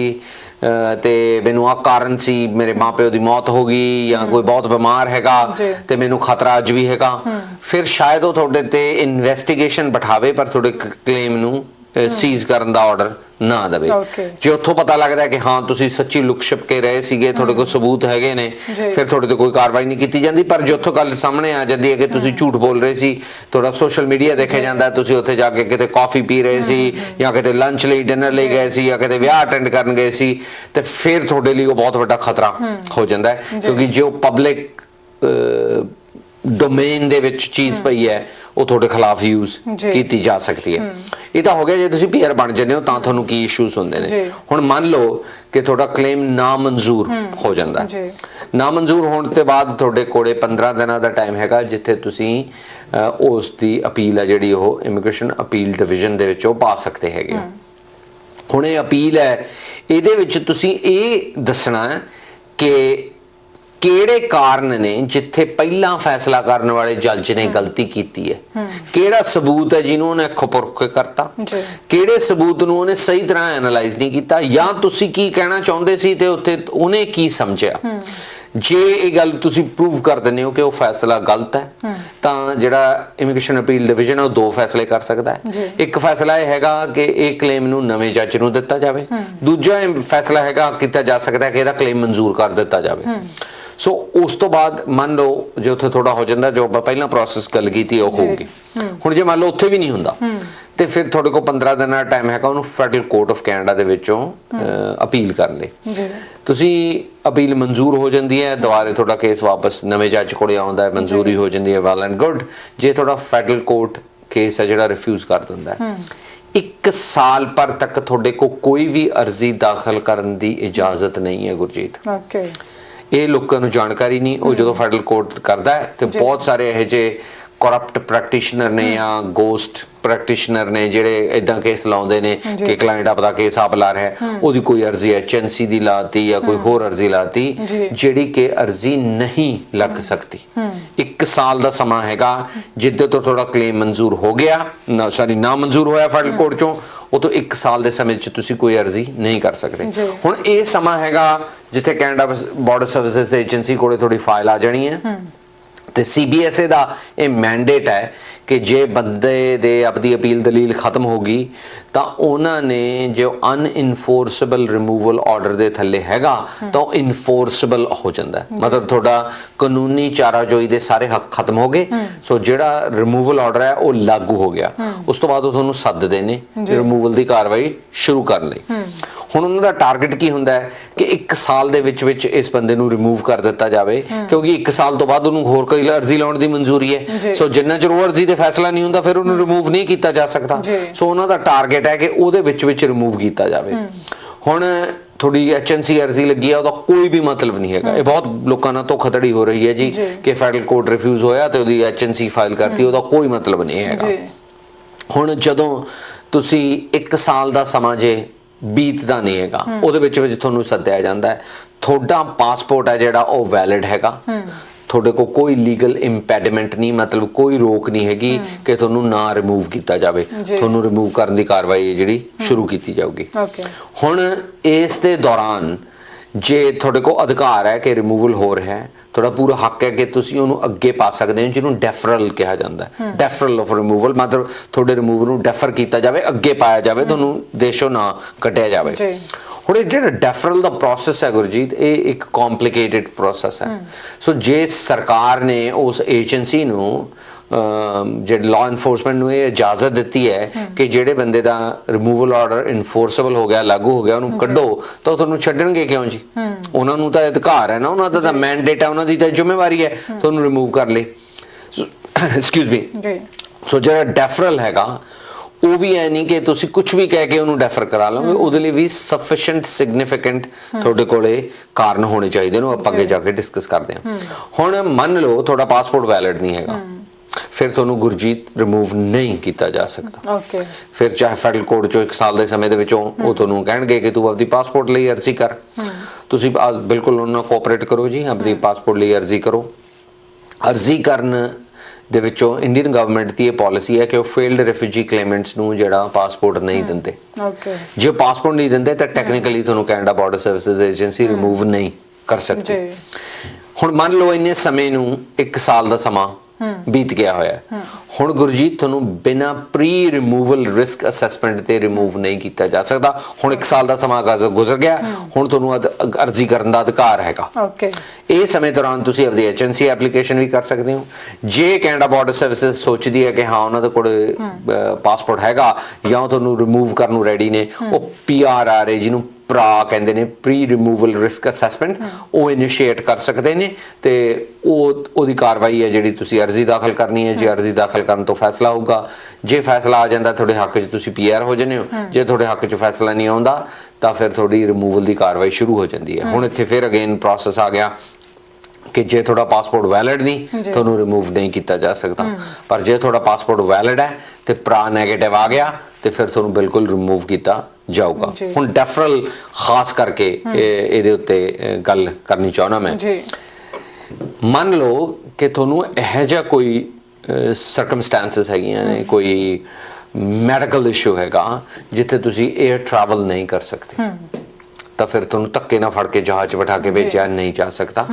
B: ਤੇ ਮੈਨੂੰ ਆ ਕਾਰਨ ਸੀ ਮੇਰੇ ਮਾਪਿਓ ਦੀ ਮੌਤ ਹੋ ਗਈ ਜਾਂ ਕੋਈ ਬਹੁਤ ਬਿਮਾਰ ਹੈਗਾ। ਤੇ ਮੈਨੂੰ ਖਤਰਾ ਅੱਜ ਵੀ ਹੈਗਾ। ਫਿਰ ਸ਼ਾਇਦ ਉਹ ਤੁਹਾਡੇ ਤੇ ਇਨਵੈਸਟੀਗੇਸ਼ਨ ਬਿਠਾਵੇ ਪਰ ਤੁਹਾਡੇ ਕਲੇਮ ਨੂੰ ਸੀਜ਼ ਕਰਨ ਦਾ ਆਰਡਰ ਨਾ ਦੇਵੇ।
A: Okay.
B: ਜੇ ਉੱਥੋਂ ਪਤਾ ਲੱਗਦਾ ਕਿ ਹਾਂ ਤੁਸੀਂ ਸੱਚੀ ਲੁਕ ਛਿਪ ਕੇ ਰਹੇ ਸੀਗੇ ਤੁਹਾਡੇ ਕੋਲ ਸਬੂਤ ਹੈਗੇ ਨੇ
A: ਜੀ।
B: ਫਿਰ ਤੁਹਾਡੇ ਤੇ ਕੋਈ ਕਾਰਵਾਈ ਨਹੀਂ ਕੀਤੀ ਜਾਂਦੀ। ਪਰ ਜੇ ਉੱਥੋਂ ਗੱਲ ਸਾਹਮਣੇ ਆ ਜਾਂਦੀ ਹੈ ਕਿ ਤੁਸੀਂ ਝੂਠ ਬੋਲ ਰਹੇ ਸੀ ਤੁਹਾਡਾ ਸੋਸ਼ਲ ਮੀਡੀਆ ਦੇਖਿਆ ਜਾਂਦਾ ਤੁਸੀਂ ਉੱਥੇ ਜਾ ਕੇ ਕਿਤੇ ਕਾਫੀ ਪੀ ਰਹੇ ਸੀ ਜਾਂ ਕਿਤੇ ਲੰਚ ਲਈ ਡਿਨਰ ਲਈ ਗਏ ਸੀ ਜਾਂ ਕਿਤੇ ਵਿਆਹ ਅਟੈਂਡ ਕਰਨ ਗਏ ਸੀ ਤੇ ਫਿਰ ਤੁਹਾਡੇ ਲਈ ਉਹ ਬਹੁਤ ਵੱਡਾ ਖਤਰਾ ਹੋ ਜਾਂਦਾ ਹੈ। ਕਿਉਂਕਿ ਜੇ ਉਹ ਪਬਲਿਕ ਡੋਮੇਨ ਦੇ ਵਿੱਚ ਚੀਜ਼ ਪਈ ਹੈ ਉਹ ਤੁਹਾਡੇ ਖਿਲਾਫ ਯੂਜ਼
A: ਜੀ।
B: ਕੀਤੀ ਜਾ ਸਕਦੀ ਹੈ। ਇਹ ਤਾਂ ਹੋ ਗਿਆ ਜੇ ਤੁਸੀਂ ਪੀਆਰ ਬਣ ਜਾਂਦੇ ਹੋ ਤਾਂ ਤੁਹਾਨੂੰ ਕੀ ਇਸ਼ੂਜ਼ ਹੁੰਦੇ ਨੇ। ਹੁਣ ਮੰਨ ਲਓ ਕਿ ਤੁਹਾਡਾ ਕਲੇਮ ਨਾ ਮਨਜ਼ੂਰ ਹੋ ਜਾਂਦਾ।
A: ਜੀ।
B: ਨਾ ਮਨਜ਼ੂਰ ਹੋਣ ਤੋਂ ਬਾਅਦ ਤੁਹਾਡੇ ਕੋਲੇ 15 ਦਿਨਾਂ ਦਾ ਟਾਈਮ ਹੈਗਾ ਜਿੱਥੇ ਤੁਸੀਂ ਉਸ ਦੀ ਅਪੀਲ ਹੈ ਜਿਹੜੀ ਉਹ ਇਮੀਗ੍ਰੇਸ਼ਨ ਅਪੀਲ ਡਿਵੀਜ਼ਨ ਦੇ ਵਿੱਚ ਉਹ ਪਾ ਸਕਦੇ ਹੈਗੇ। ਹੁਣ ਇਹ ਅਪੀਲ ਹੈ ਇਹਦੇ ਵਿੱਚ ਤੁਸੀਂ ਇਹ ਦੱਸਣਾ ਹੈ ਕਿ ਕਿਹੜੇ ਕਾਰਨ ਨੇ ਜਿੱਥੇ ਪਹਿਲਾਂ ਫੈਸਲਾ ਕਰਨ ਵਾਲੇ ਜੱਜ ਨੇ ਗਲਤੀ ਕੀਤੀ ਹੈ? ਕਿਹੜਾ ਸਬੂਤ ਹੈ ਜਿਹਨੂੰ ਉਹਨੇ ਅੱਖੋਂ ਪੁਰਖ ਕੇ ਕਰਤਾ। ਕਿਹੜੇ ਸਬੂਤ ਨੂੰ ਉਹਨੇ ਸਹੀ ਤਰ੍ਹਾਂ ਐਨਾਲਾਈਜ਼ ਨਹੀਂ ਕੀਤਾ? ਜਾਂ ਤੁਸੀਂ ਕੀ ਕਹਿਣਾ ਚਾਹੁੰਦੇ ਸੀ ਤੇ ਉੱਥੇ ਉਹਨੇ ਕੀ ਸਮਝਿਆ? ਜੇ ਇਹ ਗੱਲ ਤੁਸੀਂ ਪ੍ਰੂਵ ਕਰ ਦਿੰਦੇ ਹੋ ਕਿ ਉਹ ਫੈਸਲਾ ਗਲਤ ਹੈ ਤਾਂ ਜਿਹੜਾ ਇਮੀਗ੍ਰੇਸ਼ਨ ਅਪੀਲ ਡਿਵੀਜ਼ਨ ਉਹ ਦੋ ਫੈਸਲੇ ਕਰ ਸਕਦਾ। ਹੈ। ਇੱਕ ਫੈਸਲਾ ਇਹ ਹੈਗਾ ਕਿ ਇਹ ਕਲੇਮ ਨੂੰ ਨਵੇਂ ਜੱਜ ਨੂੰ ਦਿੱਤਾ ਜਾਵੇ। ਦੂਜਾ ਫੈਸਲਾ ਹੈਗਾ ਕੀਤਾ ਜਾ ਸਕਦਾ ਹੈ ਕਿ ਇਹਦਾ ਕਲੇਮ ਮਨਜ਼ੂਰ ਕਰ ਦਿੱਤਾ ਜਾਵੇ। ਸੋ ਉਸ ਤੋਂ ਬਾਅਦ ਮੰਨ ਲਓ ਜੇ ਉੱਥੇ ਥੋੜਾ ਹੋ ਜਾਂਦਾ ਜੋ ਆਪਾਂ ਪਹਿਲਾਂ ਪ੍ਰੋਸੈਸ ਗੱਲ ਕੀਤੀ ਉਹ ਹੋਊਗੀ। ਹੁਣ ਜੇ ਮੰਨ ਲਓ ਉੱਥੇ ਵੀ ਨਹੀਂ ਹੁੰਦਾ ਤੇ ਫਿਰ ਤੁਹਾਡੇ ਕੋਲ 15 ਦਿਨਾਂ ਦਾ ਟਾਈਮ ਹੈਗਾ ਉਹਨੂੰ ਫੈਡਰਲ ਕੋਰਟ ਆਫ ਕੈਨੇਡਾ ਦੇ ਵਿੱਚੋਂ ਅਪੀਲ ਕਰਨ ਲਈ
A: ਜੀ।
B: ਤੁਸੀਂ ਅਪੀਲ ਮਨਜ਼ੂਰ ਹੋ ਜਾਂਦੀ ਹੈ ਦੁਬਾਰੇ ਤੁਹਾਡਾ ਕੇਸ ਵਾਪਸ ਨਵੇਂ ਜੱਜ ਕੋਲੇ ਆਉਂਦਾ ਹੈ ਮਨਜ਼ੂਰੀ ਹੋ ਜਾਂਦੀ ਹੈ ਵੈਲ ਐਂਡ ਗੁੱਡ ਜੇ ਤੁਹਾਡਾ ਫੈਡਰਲ ਕੋਰਟ ਕੇਸ ਹੈ ਜਿਹੜਾ ਰਿਫਿਊਜ਼ ਕਰ ਦਿੰਦਾ ਹੈ। ਇੱਕ ਸਾਲ ਪਰ ਤੱਕ ਤੁਹਾਡੇ ਕੋ ਕੋਈ ਵੀ ਅਰਜ਼ੀ ਦਾਖਲ ਕਰਨ ਦੀ ਇਜਾਜ਼ਤ ਨਹੀਂ ਹੈ ਗੁਰਜੀਤ।
A: ਓਕੇ
B: ਇਹ ਲੋਕਾਂ ਨੂੰ ਜਾਣਕਾਰੀ ਨਹੀਂ ਉਹ ਜਦੋਂ ਫੈਡਰਲ ਕੋਰਟ ਕਰਦਾ ਹੈ ਤੇ ਬਹੁਤ ਸਾਰੇ ਇਹੋ ਜਿਹੇ ਕਰਪਟ ਪ੍ਰੈਕਟੀਸ਼ਨਰ ਨੇ ਜਾਂ ਗੋਸਟ ਪ੍ਰੈਕਟੀਸ਼ਨਰ ਨੇ ਜਿਹੜੇ ਇਦਾਂ ਕੇਸ ਲਾਉਂਦੇ ਨੇ ਕਿ ਕਲਾਇੰਟ ਆਪਦਾ ਕੇਸ ਆਪ ਲਾ ਰਿਹਾ ਉਹਦੀ ਕੋਈ ਅਰਜ਼ੀ ਐਚਐਨਸੀ ਦੀ ਲਾਤੀ ਜਾਂ ਕੋਈ ਹੋਰ ਅਰਜ਼ੀ ਲਾਤੀ। ਜਿਹੜੀ ਕਿ ਅਰਜ਼ੀ ਨਹੀਂ ਲੱਗ ਸਕਦੀ। ਇੱਕ ਸਾਲ ਦਾ ਸਮਾਂ ਹੈਗਾ ਜਿੱਦੇ ਤੋਂ ਤੁਹਾਡਾ ਕਲੇਮ ਮਨਜ਼ੂਰ ਹੋ ਗਿਆ ਨਾ ਸੌਰੀ ਨਾ ਮਨਜ਼ੂਰ ਹੋਇਆ ਫੈਡਰਲ ਕੋਰਟ ਚੋਂ ਉਹ ਤੋਂ ਇੱਕ ਸਾਲ ਦੇ ਸਮੇਂ 'ਚ ਤੁਸੀਂ ਕੋਈ ਅਰਜ਼ੀ ਨਹੀਂ ਕਰ ਸਕਦੇ। ਹੁਣ ਇਹ ਸਮਾਂ ਹੈਗਾ ਜਿੱਥੇ ਕੈਨੇਡਾ ਬਾਰਡਰ ਸਰਵਿਸਿਜ਼ ਏਜੰਸੀ ਕੋਲੇ ਤੁਹਾਡੀ ਫਾਈਲ ਆ ਜਾਣੀ ਹੈ। ਤੇ ਸੀਬੀਐਸਏ ਦਾ ਇਹ ਮੈਂਡੇਟ ਹੈ ਕਿ ਜੇ ਬੰਦੇ ਦੇ ਆਪਦੀ ਅਪੀਲ ਦਲੀਲ ਖਤਮ ਹੋ ਗਈ ਤਾਂ ਉਹਨਾਂ ਨੇ ਜੋ ਅਨਇਨਫੋਰਸੇਬਲ ਰਿਮੂਵਲ ਆਰਡਰ ਦੇ ਥੱਲੇ ਹੈਗਾ ਤਾਂ ਉਹ ਇਨਫੋਰਸੇਬਲ ਹੋ ਜਾਂਦਾ ਹੈ। ਮਤਲਬ ਤੁਹਾਡਾ ਕਾਨੂੰਨੀ ਚਾਰਾਜੋਈ ਦੇ ਸਾਰੇ ਹੱਕ ਖਤਮ ਹੋ ਗਏ। ਸੋ ਜਿਹੜਾ ਰਿਮੂਵਲ ਆਰਡਰ ਹੈ ਉਹ ਲਾਗੂ ਹੋ ਗਿਆ। ਉਸ ਤੋਂ ਬਾਅਦ ਉਹ ਤੁਹਾਨੂੰ ਸੱਦਦੇ ਨੇ ਰਿਮੂਵਲ ਦੀ ਕਾਰਵਾਈ ਸ਼ੁਰੂ ਕਰਨ ਲਈ। ਹੁਣ ਉਹਨਾਂ ਦਾ ਟਾਰਗੇਟ ਕੀ ਹੁੰਦਾ ਹੈ ਕਿ 1 ਸਾਲ ਦੇ ਵਿੱਚ ਵਿੱਚ ਇਸ ਬੰਦੇ ਨੂੰ ਰਿਮੂਵ ਕਰ ਦਿੱਤਾ ਜਾਵੇ ਕਿਉਂਕਿ 1 ਸਾਲ ਤੋਂ ਬਾਅਦ ਉਹਨੂੰ ਹੋਰ ਕੋਈ ਅਰਜ਼ੀ ਲਾਉਣ ਦੀ ਮਨਜ਼ੂਰੀ। ਹੈ। ਸੋ ਜਿੰਨਾ ਚਿਰ ਉਹ ਅਰਜ਼ੀ ਤੇ ਫੈਸਲਾ ਨਹੀਂ ਹੁੰਦਾ ਫਿਰ ਉਹਨੂੰ ਰਿਮੂਵ ਨਹੀਂ ਕੀਤਾ ਜਾ ਸਕਦਾ। ਸੋ ਉਹਨਾਂ ਦਾ ਟਾਰਗੇਟ ਹੈ ਕਿ ਉਹਦੇ ਵਿੱਚ ਵਿੱਚ ਰਿਮੂਵ ਕੀਤਾ ਜਾਵੇ। ਹੁਣ ਥੋੜੀ ਐਚਐਨਸੀ ਅਰਜ਼ੀ ਲੱਗੀ ਹੈ ਉਹਦਾ ਕੋਈ ਵੀ ਮਤਲਬ ਨਹੀਂ ਹੈਗਾ। ਇਹ ਬਹੁਤ ਲੋਕਾਂ ਨਾਲ ਧੋਖਾਧੜੀ ਹੋ ਰਹੀ ਹੈ ਜੀ। ਕਿ ਫੈਡਰਲ ਕੋਰਟ ਰਿਫਿਊਜ਼ ਹੋਇਆ ਤੇ ਉਹਦੀ ਐਚਐਨਸੀ ਫਾਈਲ ਕਰਤੀ ਉਹਦਾ ਕੋਈ ਮਤਲਬ ਨਹੀਂ ਹੈਗਾ। ਹੁਣ ਜਦੋਂ ਤੁਸੀਂ 1 ਸਾਲ ਦਾ ਸਮਾਂ ਜੇ ਬੀਤਦਾ ਨਹੀਂ ਹੈਗਾ। ਉਹਦੇ ਵਿੱਚ ਵਿੱਚ ਤੁਹਾਨੂੰ ਸੱਦਿਆ ਜਾਂਦਾ ਹੈ। ਤੁਹਾਡਾ ਪਾਸਪੋਰਟ ਹੈ ਜਿਹੜਾ ਉਹ ਵੈਲਿਡ ਹੈਗਾ। ਤੁਹਾਡੇ ਕੋਲ ਕੋਈ ਲੀਗਲ ਇੰਪੈਡੀਮੈਂਟ ਨਹੀਂ ਮਤਲਬ ਕੋਈ ਰੋਕ ਨਹੀਂ ਹੈਗੀ ਕਿ ਤੁਹਾਨੂੰ ਨਾ ਰਿਮੂਵ ਕੀਤਾ ਜਾਵੇ। ਤੁਹਾਨੂੰ ਰਿਮੂਵ ਕਰਨ ਦੀ ਕਾਰਵਾਈ ਜਿਹੜੀ ਸ਼ੁਰੂ ਕੀਤੀ ਜਾਊਗੀ।
A: ਓਕੇ
B: ਹੁਣ ਇਸ ਦੇ ਦੌਰਾਨ ਜੇ ਤੁਹਾਡੇ ਕੋਲ ਅਧਿਕਾਰ ਹੈ ਕਿ ਰਿਮੂਵਲ ਹੋ ਰਿਹਾ ਹੈ ਤੁਹਾਡਾ ਪੂਰਾ ਹੱਕ ਹੈ ਕਿ ਤੁਸੀਂ ਉਹਨੂੰ ਅੱਗੇ ਪਾ ਸਕਦੇ ਹੋ ਜਿਹਨੂੰ ਡੈਫਰਲ ਕਿਹਾ ਜਾਂਦਾ ਹੈ। ਡੈਫਰਲ ਆਫ ਰਿਮੂਵਲ ਮਤਲਬ ਤੁਹਾਡੇ ਰਿਮੂਵਲ ਨੂੰ ਡੈਫਰ ਕੀਤਾ ਜਾਵੇ ਅੱਗੇ ਪਾਇਆ ਜਾਵੇ ਤੁਹਾਨੂੰ ਦੇਸ਼ੋਂ ਨਾ ਕੱਟਿਆ ਜਾਵੇ।
A: ਜੀ।
B: ਹੁਣ ਇਹ ਜਿਹੜਾ ਡੈਫਰਲ ਦਾ ਪ੍ਰੋਸੈਸ ਹੈ ਗੁਰਜੀਤ ਇਹ ਇੱਕ ਕੰਪਲਿਕੇਟਿਡ ਪ੍ਰੋਸੈਸ ਹੈ। ਸੋ ਜੇ ਸਰਕਾਰ ਨੇ ਉਸ ਏਜੰਸੀ ਨੂੰ ਜਿਹੜੇ ਲਾਅ ਇਨਫੋਰਸਮੈਂਟ ਨੂੰ ਇਹ ਇਜਾਜ਼ਤ ਦਿੱਤੀ ਹੈ ਕਿ ਜਿਹੜੇ ਬੰਦੇ ਦਾ ਰਿਮੂਵਲ ਆਰਡਰ ਇਨਫੋਰਸੇਬਲ ਹੋ ਗਿਆ ਲਾਗੂ ਹੋ ਗਿਆ ਉਹਨੂੰ ਕੱਢੋ ਤਾਂ ਤੁਹਾਨੂੰ ਛੱਡਣਗੇ ਕਿਉਂ ਜੀ? ਉਹਨਾਂ ਨੂੰ ਤਾਂ ਅਧਿਕਾਰ ਹੈ ਨਾ ਉਹਨਾਂ ਦਾ ਤਾਂ ਮੈਂਡੇਟ ਹੈ ਉਹਨਾਂ ਦੀ ਤਾਂ ਜ਼ਿੰਮੇਵਾਰੀ ਹੈ ਤੁਹਾਨੂੰ ਰਿਮੂਵ ਕਰ ਲਈ ਐਕਸਕਿਊਜ਼ ਮੀ
A: ਜੀ।
B: ਸੋ ਜਿਹੜਾ ਡੈਫਰਲ ਹੈਗਾ ਉਹ ਵੀ ਐ ਨਹੀਂ ਕਿ ਤੁਸੀਂ ਕੁਝ ਵੀ ਕਹਿ ਕੇ ਉਹਨੂੰ ਡੈਫਰ ਕਰਾ ਲਓਗੇ ਉਹਦੇ ਲਈ ਵੀ ਸਫੀਸ਼ੀਐਂਟ ਸਿਗਨੀਫੀਕੈਂਟ ਤੁਹਾਡੇ ਕੋਲੇ ਕਾਰਨ ਹੋਣੇ ਚਾਹੀਦੇ ਨੇ ਉਹ ਆਪਾਂ ਅੱਗੇ ਜਾ। ਕੇ ਡਿਸਕਸ ਕਰਦੇ ਹਾਂ। ਹੁਣ ਮੰਨ ਲਓ ਤੁਹਾਡਾ ਪਾਸਪੋਰਟ ਵੈਲਿਡ ਨਹੀਂ ਹੈਗਾ। ਫਿਰ ਤੁਹਾਨੂੰ ਗੁਰਜੀਤ ਰਿਮੂਵ ਨਹੀਂ ਕੀਤਾ ਜਾ ਸਕਦਾ।
A: ਓਕੇ
B: ਫਿਰ ਚਾਹੇ ਫੈਡਰਲ ਕੋਰਟ ਚੋਂ 1 ਸਾਲ ਦੇ ਸਮੇਂ ਦੇ ਵਿੱਚੋਂ ਉਹ ਤੁਹਾਨੂੰ ਕਹਿਣਗੇ ਕਿ ਤੂੰ ਆਪਦੀ ਪਾਸਪੋਰਟ ਲਈ ਅਰਜ਼ੀ ਕਰ। ਤੁਸੀਂ ਆ- ਬਿਲਕੁਲ ਉਹਨਾਂ ਨਾਲ ਕੋਆਪਰੇਟ ਕਰੋ ਜੀ ਆਪਦੀ ਪਾਸਪੋਰਟ ਲਈ ਅਰਜ਼ੀ ਕਰੋ। ਅਰਜ਼ੀ ਕਰਨ ਦੇ ਵਿੱਚੋਂ ਇੰਡੀਅਨ ਗਵਰਨਮੈਂਟ ਦੀ ਇਹ ਪਾਲਿਸੀ ਹੈ ਕਿ ਉਹ ਫੇਲਡ ਰਿਫਿਊਜੀ ਕਲੇਮੈਂਟਸ ਨੂੰ ਜਿਹੜਾ ਪਾਸਪੋਰਟ ਨਹੀਂ ਦਿੰਦੇ।
A: ਓਕੇ
B: ਜੇ ਪਾਸਪੋਰਟ ਨਹੀਂ ਦਿੰਦੇ ਤਾਂ ਟੈਕਨੀਕਲੀ ਤੁਹਾਨੂੰ Canada Border Services Agency remove ਨਹੀਂ ਕਰ ਸਕਦੀ। ਹੁਣ ਮੰਨ ਲਓ ਇੰਨੇ ਸਮੇਂ ਨੂੰ 1 ਸਾਲ ਦਾ ਸਮਾਂ ਬੀਤ ਗਿਆ ਹੋਇਆ। ਹੁਣ ਗੁਰਜੀਤ ਤੁਹਾਨੂੰ ਬਿਨਾ ਪ੍ਰੀ ਰਿਮੂਵਲ ਰਿਸਕ ਅਸੈਸਮੈਂਟ ਤੇ ਰਿਮੂਵ ਨਹੀਂ ਕੀਤਾ ਜਾ ਸਕਦਾ। ਹੁਣ 1 ਸਾਲ ਦਾ ਸਮਾਂ ਗਜ਼- ਗੁਜ਼ਰ ਗਿਆ। ਹੁਣ ਤੁਹਾਨੂੰ ਅਰਜ਼ੀ ਕਰਨ ਦਾ ਅਧਿਕਾਰ ਹੈਗਾ।
A: ਓਕੇ
B: ਇਹ ਸਮੇਂ ਦੌਰਾਨ ਤੁਸੀਂ ਆਪਣੀ ਏਜੰਸੀ ਐਪਲੀਕੇਸ਼ਨ ਵੀ ਕਰ ਸਕਦੇ ਹੋ। ਜੇ ਕੈਨੇਡਾ ਬਾਰਡਰ ਸਰਵਿਸਿਜ਼ ਸੋਚਦੀ ਹੈ ਕਿ ਹਾਂ ਉਹਨਾਂ ਦੇ ਕੋਲ ਪਾਸਪੋਰਟ ਹੈਗਾ ਜਾਂ ਤੁਹਾਨੂੰ ਰਿਮੂਵ ਕਰਨ ਨੂੰ ਰੈਡੀ ਨੇ ਉਹ ਪੀਆਰਆਰ ਜਿਹਨੂੰ ਪ੍ਰਾ ਕਹਿੰਦੇ ਨੇ ਪ੍ਰੀ ਰਿਮੂਵਲ ਰਿਸਕ ਅਸੈਸਮੈਂਟ ਉਹ ਇਨੀਸ਼ੀਏਟ ਕਰ ਸਕਦੇ ਨੇ ਤੇ ਉਹ ਉਹਦੀ ਕਾਰਵਾਈ ਹੈ ਜਿਹੜੀ ਤੁਸੀਂ ਅਰਜ਼ੀ ਦਾਖਲ ਕਰਨੀ ਹੈ। ਜੇ ਅਰਜ਼ੀ ਦਾਖਲ ਕਰਨ ਤੋਂ ਫੈਸਲਾ ਹੋਊਗਾ ਜੇ ਫੈਸਲਾ ਆ ਜਾਂਦਾ ਤੁਹਾਡੇ ਹੱਕ 'ਚ ਤੁਸੀਂ ਪੀਆਰ ਹੋ ਜਾਂਦੇ ਹੋ। ਜੇ ਤੁਹਾਡੇ ਹੱਕ 'ਚ ਫੈਸਲਾ ਨਹੀਂ ਆਉਂਦਾ ਤਾਂ ਫਿਰ ਤੁਹਾਡੀ ਰਿਮੂਵਲ ਦੀ ਕਾਰਵਾਈ ਸ਼ੁਰੂ ਹੋ ਜਾਂਦੀ ਹੈ। ਹੁਣ ਇੱਥੇ ਫਿਰ ਅਗੇਨ ਪ੍ਰੋਸੈਸ ਆ ਗਿਆ ਕਿ ਜੇ ਤੁਹਾਡਾ ਪਾਸਪੋਰਟ ਵੈਲਿਡ ਨਹੀਂ। ਤੁਹਾਨੂੰ ਰਿਮੂਵ ਨਹੀਂ ਕੀਤਾ ਜਾ ਸਕਦਾ। ਪਰ ਜੇ ਤੁਹਾਡਾ ਪਾਸਪੋਰਟ ਵੈਲਿਡ ਹੈ ਤੇ ਪ੍ਰਾ 네ਗੇਟਿਵ ਆ ਗਿਆ ਤੇ ਫਿਰ ਤੁਹਾਨੂੰ ਬਿਲਕੁਲ ਰਿਮੂਵ ਕੀਤਾ ਜਾਊਗਾ। ਹੁਣ ਡੈਫਰਲ ਖਾਸ ਕਰਕੇ ਇਹ- ਇਹਦੇ ਉੱਤੇ ਗੱਲ ਕਰਨੀ ਚਾਹਣਾ ਮੈਂ।
A: ਜੀ।
B: ਮੰਨ ਲਓ ਕਿ ਤੁਹਾਨੂੰ ਇਹ ਜਿਹਾ ਕੋਈ ਸਰਕਮਸਟੈਂਸਸ ਹੈਗੀਆਂ ਨੇ ਕੋਈ ਮੈਡੀਕਲ ਇਸ਼ੂ ਹੈਗਾ ਜਿੱਥੇ ਤੁਸੀਂ 에ਅਰ ਟਰੈਵਲ ਨਹੀਂ ਕਰ ਸਕਦੇ। ਤਾਂ ਫਿਰ ਤੁਹਾਨੂੰ ਧੱਕੇ ਨਾਲ ਫੜ ਕੇ ਜਹਾਜ਼ 'ਚ ਬਿਠਾ ਕੇ ਭੇਜਿਆ ਨਹੀਂ ਜਾ ਸਕਦਾ।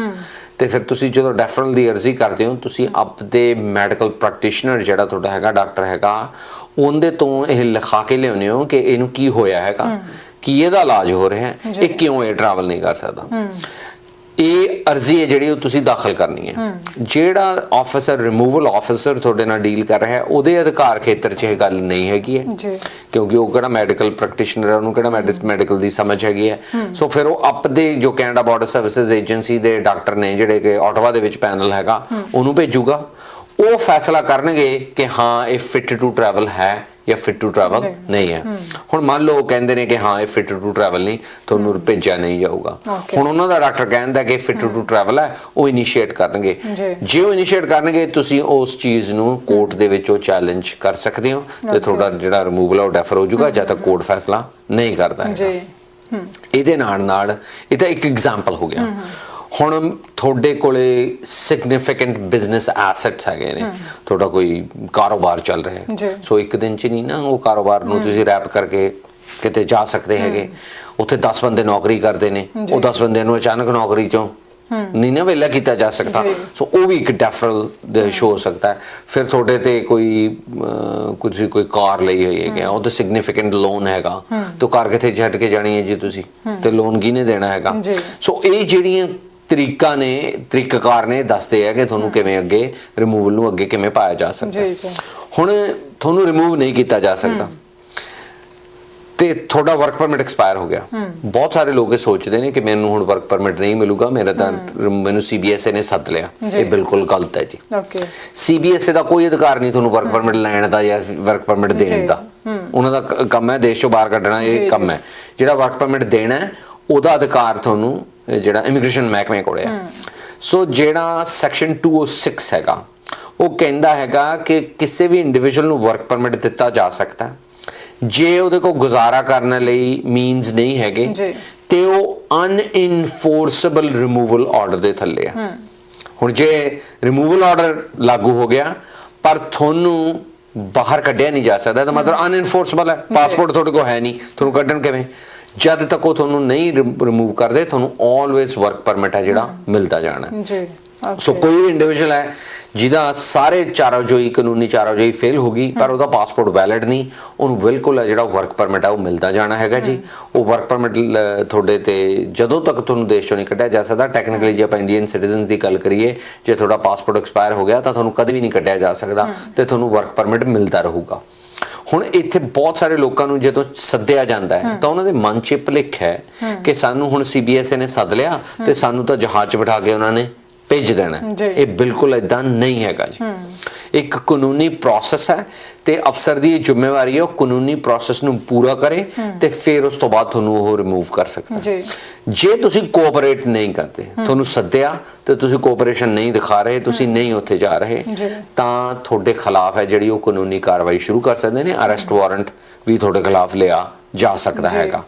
B: ਤੇ ਫਿਰ ਤੁਸੀਂ ਜਦੋਂ ਡੈਫਰਲ ਦੀ ਅਰਜ਼ੀ ਕਰਦੇ ਹੋ ਤੁਸੀਂ ਆਪਦੇ ਮੈਡੀਕਲ ਪ੍ਰੈਕਟੀਸ਼ਨਰ ਜਿਹੜਾ ਤੁਹਾਡਾ ਹੈਗਾ ਡਾਕਟਰ ਹੈਗਾ ਉਹਦੇ ਤੋਂ ਇਹ ਲਿਖਾ ਕੇ ਲਿਆਉਂਦੇ ਹੋ ਕਿ ਇਹਨੂੰ ਕੀ ਹੋਇਆ ਹੈਗਾ? ਕੀ ਇਹਦਾ ਇਲਾਜ ਹੋ ਰਿਹਾ ਹੈ? ਇਹ ਕਿਉਂ ਇਹ ਟਰੈਵਲ ਨਹੀਂ ਕਰ ਸਕਦਾ? ਇਹ ਅਰਜ਼ੀ ਹੈ ਜਿਹੜੀ ਉਹ ਤੁਸੀਂ ਦਾਖਲ ਕਰਨੀ ਹੈ। ਜਿਹੜਾ ਆਫੀਸਰ ਰਿਮੂਵਲ ਆਫੀਸਰ ਤੁਹਾਡੇ ਨਾਲ ਡੀਲ ਕਰ ਰਿਹਾ ਹੈ ਉਹਦੇ ਅਧਿਕਾਰ ਖੇਤਰ 'ਚ ਇਹ ਗੱਲ ਨਹੀਂ ਹੈਗੀ ਹੈ।
A: ਜੀ।
B: ਕਿਉਂਕਿ ਉਹ ਕਿਹੜਾ ਮੈਡੀਕਲ ਪ੍ਰੈਕਟੀਸ਼ਨਰ ਹੈ ਉਹਨੂੰ ਕਿਹੜਾ ਮੈਡੀਕਲ ਦੀ ਸਮਝ ਹੈਗੀ ਹੈ। ਸੋ ਫਿਰ ਉਹ ਆਪਦੇ ਜੋ ਕੈਨੇਡਾ ਬਾਰਡਰ ਸਰਵਿਸਿਜ਼ ਏਜੰਸੀ ਦੇ ਡਾਕਟਰ ਨੇ ਜਿਹੜੇ ਕਿ ਆਟਵਾ ਦੇ ਵਿੱਚ ਪੈਨਲ ਹੈਗਾ ਉਹਨੂੰ ਭੇਜੂਗਾ। ਉਹ ਫੈਸਲਾ ਕਰਨਗੇ ਕਿ ਹਾਂ ਇਹ ਫਿਟ ਟੂ ਟਰੈਵਲ ਹੈ ਜਾਂ ਫਿਟ ਟੂ ਟਰੈਵਲ ਨਹੀਂ। ਹੈ। ਹੁਣ ਮੰਨ ਲਓ ਉਹ ਕਹਿੰਦੇ ਨੇ ਕਿ ਹਾਂ ਇਹ ਫਿਟ ਟੂ ਟਰੈਵਲ ਨਹੀਂ ਤੁਹਾਨੂੰ ਭੇਜਿਆ ਨਹੀਂ ਜਾਊਗਾ. ਹੁਣ ਉਹਨਾਂ ਦਾ ਡਾਕਟਰ ਕਹਿੰਦਾ ਕਿ ਫਿਟ ਟੂ ਟਰੈਵਲ ਹੈ ਉਹ ਇਨੀਸ਼ੀਏਟ ਕਰਨਗੇ।
A: ਜੀ।
B: ਉਹ ਇਨੀਸ਼ੀਏਟ ਕਰਨਗੇ ਤੁਸੀਂ ਉਸ ਚੀਜ਼ ਨੂੰ ਕੋਰਟ ਦੇ ਵਿੱਚ ਉਹ ਚੈਲੰਜ ਕਰ ਸਕਦੇ ਹੋ ਤੇ ਤੁਹਾਡਾ ਜਿਹੜਾ ਰਿਮੂਵਲ ਉਹ ਡੈਫਰ ਹੋ ਜਾਊਗਾ ਜਦ ਤੱਕ ਕੋਰਟ ਫੈਸਲਾ ਨਹੀਂ ਕਰਦਾ ਹੈਗਾ।
A: ਜੀ
B: ਇਹਦੇ ਨਾਲ ਨਾਲ ਇਹ ਤਾਂ ਇੱਕ ਐਗਜ਼ਾਮਪਲ ਹੋ ਗਿਆ। ਹੁਣ ਤੁਹਾਡੇ ਕੋਲੇ ਸਿਗਨੀਫੀਕੈਂਟ ਬਿਜ਼ਨਸ ਐਸੈਟਸ ਹੈਗੇ ਨੇ। ਤੁਹਾਡਾ ਕੋਈ ਕਾਰੋਬਾਰ ਚੱਲ ਰਿਹਾ। ਹੈ। ਸੋ ਇੱਕ ਦਿਨ ਚ ਨਹੀਂ ਨਾ ਉਹ ਕਾਰੋਬਾਰ ਨੂੰ ਤੁਸੀਂ ਰੈਪ ਕਰਕੇ ਕਿਤੇ ਜਾ ਸਕਦੇ ਹੈਗੇ। ਉੱਥੇ 10 ਬੰਦੇ ਨੌਕਰੀ ਕਰਦੇ ਨੇ। ਉਹ 10 ਬੰਦਿਆਂ ਨੂੰ ਅਚਾਨਕ ਨੌਕਰੀ ਚੋਂ ਨਹੀਂ ਨਾ ਵੇਲਾ ਕੀਤਾ ਜਾ ਸਕਦਾ। ਸੋ ਉਹ ਵੀ ਇੱਕ ਡੈਫਰਲ ਦੇ ਸ਼ੋ ਹੋ ਸਕਦਾ ਹੈ। ਫਿਰ ਤੁਹਾਡੇ ਤੇ ਕੋਈ ਕੁਝ ਕੋਈ ਕਾਰ ਲਈ ਹੋਈ ਹੈਗਾ ਉਹ ਤਾਂ ਸਿਗਨੀਫੀਕੈਂਟ ਲੋਨ ਹੈਗਾ। ਤੇ ਕਾਰ ਕਿੱਥੇ ਛੱਡ ਕੇ ਜਾਣੀ ਹੈ ਜੀ ਤੁਸੀਂ? ਤੇ ਲੋਨ ਕਿਹਨੇ ਦੇਣਾ ਹੈਗਾ। ਸੋ ਇਹ ਜਿਹੜੀਆਂ ਤਰੀਕਾ ਨੇ ਤਰੀਕਾਕਾਰ ਨੇ ਦੱਸਦੇ ਆ ਕਿ ਤੁਹਾਨੂੰ ਕਿਵੇਂ ਅੱਗੇ ਰਿਮੂਵਲ ਨੂੰ ਅੱਗੇ ਕਿਵੇਂ ਪਾਇਆ ਜਾ ਸਕਦਾ।
A: ਜੀ ਜੀ।
B: ਹੁਣ ਤੁਹਾਨੂੰ ਰਿਮੂਵ ਨਹੀਂ ਕੀਤਾ ਜਾ ਸਕਦਾ। ਤੇ ਤੁਹਾਡਾ ਵਰਕ ਪਰਮਿਟ ਐਕਸਪਾਇਰ ਹੋ ਗਿਆ। ਬਹੁਤ ਸਾਰੇ ਲੋਕ ਇਹ ਸੋਚਦੇ ਨੇ ਕਿ ਮੈਨੂੰ ਹੁਣ ਵਰਕ ਪਰਮਿਟ ਨਹੀਂ ਮਿਲੂਗਾ ਮੇਰਾ ਤਾਂ ਮੈਨੂੰ ਸੀਬੀਐਸਏ ਨੇ ਸੱਦ ਲਿਆ। ਇਹ ਬਿਲਕੁਲ ਗਲਤ ਹੈ ਜੀ।
A: ਓਕੇ।
B: ਸੀਬੀਐਸਏ ਦਾ ਕੋਈ ਅਧਿਕਾਰ ਨਹੀਂ ਤੁਹਾਨੂੰ ਵਰਕ ਪਰਮਿਟ ਲੈਣ ਦਾ ਜਾਂ ਵਰਕ ਪਰਮਿਟ। ਦੇਣ ਦਾ। ਉਹਨਾਂ ਦਾ ਕੰਮ ਹੈ ਦੇਸ਼ ਚੋਂ ਬਾਹਰ ਕੱਢਣਾ ਇਹ। ਕੰਮ ਹੈ। ਜਿਹੜਾ ਵਰਕ ਪਰਮਿਟ ਦੇਣਾ ਹੈ ਉਹਦਾ ਅਧਿਕਾਰ ਤੁਹਾਨੂੰ ਜਿਹੜਾ ਇਮੀਗ੍ਰੇਸ਼ਨ ਮਹਿਕਮੇ ਕੋਲੇ ਹੈ। ਸੋ ਜਿਹੜਾ ਸੈਕਸ਼ਨ 206 ਹੈਗਾ ਉਹ ਕਹਿੰਦਾ ਹੈਗਾ ਕਿ ਕਿਸੇ ਵੀ ਇੰਡੀਵਿਜੂਅਲ ਨੂੰ ਵਰਕ ਪਰਮਿਟ ਦਿੱਤਾ ਜਾ ਸਕਦਾ ਜੇ ਉਹਦੇ ਕੋਲ ਗੁਜ਼ਾਰਾ ਕਰਨ ਲਈ ਮੀਨਸ ਨਹੀਂ ਹੈਗੇ। ਤੇ ਉਹ ਅਨਇਨਫੋਰਸੇਬਲ ਰਿਮੂਵਲ ਆਰਡਰ ਦੇ ਥੱਲੇ ਆ। ਹੁਣ ਜੇ ਰਿਮੂਵਲ ਆਰਡਰ ਲਾਗੂ ਹੋ ਗਿਆ ਪਰ ਤੁਹਾਨੂੰ ਬਾਹਰ ਕੱਢਿਆ ਨਹੀਂ ਜਾ ਸਕਦਾ ਤਾਂ ਮਤਲਬ ਅਨਇਨਫੋਰਸੇਬਲ ਹੈ। ਪਾਸਪੋਰਟ ਤੁਹਾਡੇ ਕੋਲ ਹੈ ਨਹੀਂ। ਤੁਹਾਨੂੰ ਕੱਢਣ ਕਿਵੇਂ? ਜਦ ਤੱਕ ਉਹ ਤੁਹਾਨੂੰ ਨਹੀਂ ਰਿਮੂਵ ਕਰਦੇ ਤੁਹਾਨੂੰ ਆਲਵੇਸ ਵਰਕ ਪਰਮਿਟ ਹੈ ਜਿਹੜਾ ਮਿਲਦਾ ਜਾਣਾ।
A: ਜੀ
B: ਸੋ ਕੋਈ ਵੀ ਇੰਡੀਵਿਜੂਅਲ ਹੈ ਜਿਹਦਾ ਸਾਰੇ ਚਾਰੋਜੋਈ ਕਾਨੂੰਨੀ ਚਾਰੋਜੋਈ ਫੇਲ ਹੋ ਗਈ ਪਰ ਉਹਦਾ ਪਾਸਪੋਰਟ ਵੈਲਿਡ ਨਹੀਂ ਉਹਨੂੰ ਬਿਲਕੁਲ ਹੈ ਜਿਹੜਾ ਵਰਕ ਪਰਮਿਟ ਹੈ ਉਹ ਮਿਲਦਾ ਜਾਣਾ ਹੈਗਾ ਜੀ। ਉਹ ਵਰਕ ਪਰਮਿਟ ਤੁਹਾਡੇ ਤੇ ਜਦੋਂ ਤੱਕ ਤੁਹਾਨੂੰ ਦੇਸ਼ ਚੋਂ ਨਹੀਂ ਕੱਢਿਆ ਜਾ ਸਕਦਾ ਟੈਕਨੀਕਲੀ ਜੇ ਆਪਾਂ ਇੰਡੀਅਨ ਸਿਟੀਜ਼ਨ ਦੀ ਗੱਲ ਕਰੀਏ ਜੇ ਤੁਹਾਡਾ ਪਾਸਪੋਰਟ ਐਕਸਪਾਇਰ ਹੋ ਗਿਆ ਤਾਂ ਤੁਹਾਨੂੰ ਕਦੇ ਵੀ ਨਹੀਂ ਕੱਢਿਆ ਜਾ ਸਕਦਾ ਤੇ ਤੁਹਾਨੂੰ ਵਰਕ ਪਰਮਿਟ ਮਿਲਦਾ ਰਹੂਗਾ। ਹੁਣ ਇੱਥੇ ਬਹੁਤ ਸਾਰੇ ਲੋਕਾਂ ਨੂੰ ਜਦੋਂ ਸੱਦਿਆ ਜਾਂਦਾ ਹੈ ਤਾਂ ਉਹਨਾਂ ਦੇ ਮਨ 'ਚ ਭੁਲੇਖ ਹੈ ਕਿ ਸਾਨੂੰ ਹੁਣ ਸੀਬੀਐਸਏ ਨੇ ਸੱਦ ਲਿਆ ਤੇ ਸਾਨੂੰ ਤਾਂ ਜਹਾਜ਼ 'ਚ ਬਿਠਾ ਕੇ ਉਹਨਾਂ ਨੇ ਭੇਜ ਦੇਣਾ। ਇਹ ਬਿਲਕੁਲ ਇਦਾਂ ਨਹੀਂ ਹੈਗਾ ਜੀ ਇੱਕ ਕਾਨੂੰਨੀ ਪ੍ਰੋਸੈਸ ਹੈ ਤੇ ਅਫਸਰ ਦੀ ਜ਼ਿੰਮੇਵਾਰੀ ਹੈ ਉਹ ਕਾਨੂੰਨੀ ਪ੍ਰੋਸੈਸ ਨੂੰ ਪੂਰਾ ਕਰੇ ਤੇ ਫਿਰ ਉਸ ਤੋਂ ਬਾਅਦ ਤੁਹਾਨੂੰ ਉਹ ਰਿਮੂਵ ਕਰ ਸਕਦਾ।
A: ਜੀ
B: ਜੇ ਤੁਸੀਂ ਕੋਆਪਰੇਟ ਨਹੀਂ ਕਰਦੇ ਤੁਹਾਨੂੰ ਸੱਦਿਆ ਤੇ ਤੁਸੀਂ ਕੋਆਪਰੇਸ਼ਨ ਨਹੀਂ ਦਿਖਾ ਰਹੇ ਤੁਸੀਂ ਨਹੀਂ ਉੱਥੇ ਜਾ ਰਹੇ। ਤਾਂ ਤੁਹਾਡੇ ਖਿਲਾਫ ਹੈ ਜਿਹੜੀ ਉਹ ਕਾਨੂੰਨੀ ਕਾਰਵਾਈ ਸ਼ੁਰੂ ਕਰ ਸਕਦੇ ਨੇ ਅਰੈਸਟ ਵਾਰੰਟ ਵੀ ਤੁਹਾਡੇ ਖਿਲਾਫ ਲਿਆ ਜਾ ਸਕਦਾ। ਹੈਗਾ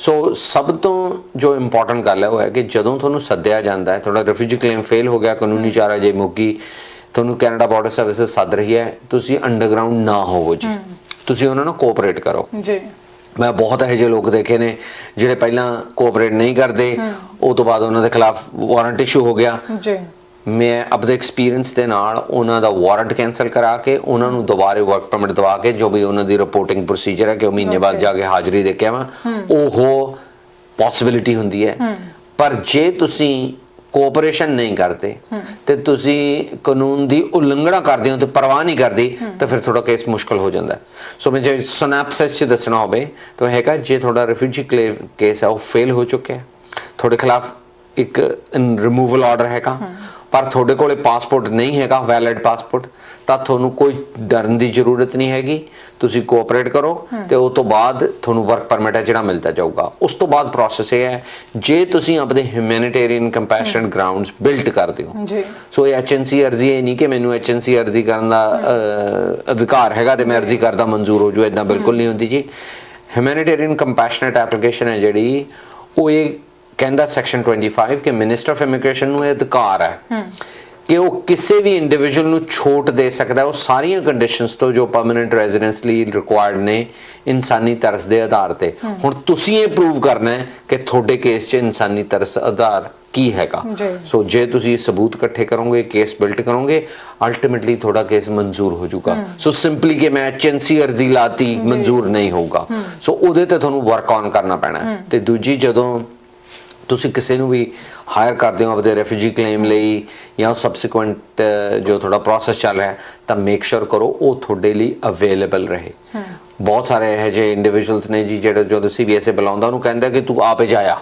B: ਸੋ ਸਭ ਤੋਂ ਜੋ ਇੰਪੋਰਟੈਂਟ ਗੱਲ ਹੈ ਉਹ ਹੈ ਕਿ ਜਦੋਂ ਤੁਹਾਨੂੰ ਸੱਦਿਆ ਜਾਂਦਾ ਹੈ ਤੁਹਾਡਾ ਰਿਫਿਊਜੀ ਕਲੇਮ ਫੇਲ ਹੋ ਗਿਆ ਕਾਨੂੰਨੀ ਚਾਰਾ ਜੇ ਮੁੱਕੀ ਤੁਹਾਨੂੰ ਕੈਨੇਡਾ ਬਾਰਡਰ ਸਰਵਿਸਿਜ਼ ਸੱਦ ਰਹੀ ਹੈ ਤੁਸੀਂ ਅੰਡਰਗਰਾਉਂਡ ਨਾ ਹੋਵੋ ਜੀ। ਤੁਸੀਂ ਉਹਨਾਂ ਨਾਲ ਕੋਆਪਰੇਟ ਕਰੋ।
A: ਜੀ।
B: ਮੈਂ ਬਹੁਤ ਇਹੋ ਜਿਹੇ ਲੋਕ ਦੇਖੇ ਨੇ ਜਿਹੜੇ ਪਹਿਲਾਂ ਕੋਆਪਰੇਟ ਨਹੀਂ ਕਰਦੇ ਉਹ ਤੋਂ ਬਾਅਦ ਉਹਨਾਂ ਦੇ ਖਿਲਾਫ ਵਾਰੰਟ ਇਸ਼ੂ ਹੋ ਗਿਆ।
A: ਜੀ।
B: ਮੈਂ ਆਪਦੇ ਐਕਸਪੀਰੀਅੰਸ ਦੇ ਨਾਲ ਉਹਨਾਂ ਦਾ ਵਾਰੰਟ ਕੈਨਸਲ ਕਰਾ ਕੇ ਉਹਨਾਂ ਨੂੰ ਦੁਬਾਰੇ ਵਰਕ ਪਰਮਿਟ ਦਵਾ ਕੇ ਜੋ ਵੀ ਉਹਨਾਂ ਦੀ ਰਿਪੋਰਟਿੰਗ ਪ੍ਰੋਸੀਜਰ ਹੈ ਕਿ ਉਹ ਮਹੀਨੇ ਬਾਅਦ. ਜਾ ਕੇ ਹਾਜ਼ਰੀ ਦੇ ਕੇ ਆਵਾਂ ਉਹ ਪੋਸਿਬਿਲਿਟੀ ਹੁੰਦੀ ਹੈ। ਪਰ ਜੇ ਤੁਸੀਂ ਕੋਆਪਰੇਸ਼ਨ ਨਹੀਂ ਕਰਦੇ ਤੇ ਤੁਸੀਂ ਕਾਨੂੰਨ ਦੀ ਉਲੰਘਣਾ ਕਰਦੇ ਹੋ ਤੇ ਪਰਵਾਹ ਨਹੀਂ ਕਰਦੇ ਤਾਂ ਫਿਰ ਤੁਹਾਡਾ ਕੇਸ ਮੁਸ਼ਕਲ ਹੋ ਜਾਂਦਾ ਸੋ ਮੈਂ ਜੇ ਸਨੈਪਸਿਸ ਚ ਦੱਸਣਾ ਹੋਵੇ ਤਾਂ ਹੈਗਾ ਜੇ ਤੁਹਾਡਾ ਰਿਫਿਊਜੀ ਕੇਸ ਹੈ ਉਹ ਫੇਲ ਹੋ ਚੁੱਕਿਆ ਹੈ। ਤੁਹਾਡੇ ਖਿਲਾਫ ਇੱਕ ਰਿਮੂਵਲ ਆਰਡਰ ਹੈਗਾ। ਪਰ ਤੁਹਾਡੇ ਕੋਲੇ ਪਾਸਪੋਰਟ ਨਹੀਂ ਹੈਗਾ ਵੈਲਿਡ ਪਾਸਪੋਰਟ ਤਾਂ ਤੁਹਾਨੂੰ ਕੋਈ ਡਰਨ ਦੀ ਜ਼ਰੂਰਤ ਨਹੀਂ ਹੈਗੀ। ਤੁਸੀਂ ਕੋਆਪਰੇਟ ਕਰੋ ਤੇ ਉਸ ਤੋਂ ਬਾਅਦ ਤੁਹਾਨੂੰ ਵਰਕ ਪਰਮਿਟ ਹੈ ਜਿਹੜਾ ਮਿਲਦਾ ਜਾਊਗਾ। ਉਸ ਤੋਂ ਬਾਅਦ ਪ੍ਰੋਸੈਸ ਇਹ ਹੈ ਜੇ ਤੁਸੀਂ ਆਪਣੇ ਹਿਊਮੈਨਿਟੇਰੀਅਨ ਕੰਪੈਸ਼ਨ ਗਰਾਊਂਡਸ ਬਿਲਡ ਕਰਦੇ ਹੋ
A: ਜੀ।
B: ਸੋ ਇਹ ਐਚਐਨਸੀ ਅਰਜ਼ੀ ਇਹ ਨਹੀਂ ਕਿ ਮੈਨੂੰ ਐਚਐਨਸੀ ਅਰਜ਼ੀ ਕਰਨ ਦਾ ਅਧਿਕਾਰ ਹੈਗਾ ਤੇ ਮੈਂ ਅਰਜ਼ੀ ਕਰਦਾ ਮਨਜ਼ੂਰ ਹੋ ਜੂ ਇਦਾਂ ਬਿਲਕੁਲ ਨਹੀਂ ਹੁੰਦੀ ਜੀ। ਹਿਊਮੈਨਿਟੇਰੀਅਨ ਕੰਪੈਸ਼ਨੇਟ ਐਪਲੀਕੇਸ਼ਨ ਹੈ ਜਿਹੜੀ ਉਹ ਇਹ ਕਹਿੰਦਾ ਸੈਕਸ਼ਨ 25 ਕਿ ਮਿਨਿਸਟਰ ਆਫ ਇਮੀਗ੍ਰੇਸ਼ਨ ਨੂੰ ਇਹ ਅਧਿਕਾਰ ਹੈ ਕਿ ਉਹ ਕਿਸੇ ਵੀ ਇੰਡੀਵਿਜੂਅਲ ਨੂੰ ਛੋਟ ਦੇ ਸਕਦਾ ਉਹ ਸਾਰੀਆਂ ਕੰਡੀਸ਼ਨਸ ਤੋਂ ਜੋ ਪਰਮਨੈਂਟ ਰੈਜ਼ੀਡੈਂਸ ਲਈ ਰਿਕੁਆਇਰਡ ਨੇ ਇਨਸਾਨੀ ਤਰਸ ਦੇ ਆਧਾਰ ਤੇ। ਹੁਣ ਤੁਸੀਂ ਇਹ ਪ੍ਰੂਵ ਕਰਨਾ ਹੈ ਕਿ ਤੁਹਾਡੇ ਕੇਸ 'ਚ ਇਨਸਾਨੀ ਤਰਸ ਆਧਾਰ ਕੀ ਹੈਗਾ। ਸੋ ਜੇ ਤੁਸੀਂ ਸਬੂਤ ਇਕੱਠੇ ਕਰੋਗੇ ਕੇਸ ਬਿਲਟ ਕਰੋਗੇ ਅਲਟੀਮੇਟਲੀ ਤੁਹਾਡਾ ਕੇਸ ਮਨਜ਼ੂਰ ਹੋ ਜਾਊਗਾ। ਸੋ ਸਿੰਪਲੀ ਕਿ ਮੈਂ ਐਚਐਨਸੀ ਅਰਜ਼ੀ ਲਾਤੀ ਮਨਜ਼ੂਰ ਨਹੀਂ ਹੋਊਗਾ। ਸੋ ਉਹਦੇ ਤੇ ਤੁਹਾਨੂੰ ਵਰਕ ਔਨ ਕਰਨਾ ਪੈਣਾ। ਤੇ ਦੂਜੀ ਜਦੋਂ ਤੁਸੀਂ ਕਿਸੇ ਨੂੰ ਵੀ ਹਾਇਰ ਕਰਦੇ ਹੋ ਆਪਦੇ ਰੈਫਿਊਜੀ ਕਲੇਮ ਲਈ ਜਾਂ ਸਬਸੀਕੁਐਂਟ ਜੋ ਤੁਹਾਡਾ ਪ੍ਰੋਸੈਸ ਚੱਲ ਰਿਹਾ ਤਾਂ ਮੇਕ ਸ਼ੋਰ ਕਰੋ ਉਹ ਤੁਹਾਡੇ ਲਈ ਅਵੇਲੇਬਲ ਰਹੇ। ਬਹੁਤ ਸਾਰੇ ਇਹੋ ਜਿਹੇ ਇੰਡੀਵਿਜੂਅਲਸ ਨੇ ਜੀ ਜਿਹੜੇ ਜਦੋਂ ਸੀਬੀਐਸਏ ਬੁਲਾਉਂਦਾ ਉਹਨੂੰ ਕਹਿੰਦਾ ਕਿ ਤੂੰ ਆਪੇ ਜਾਇਆ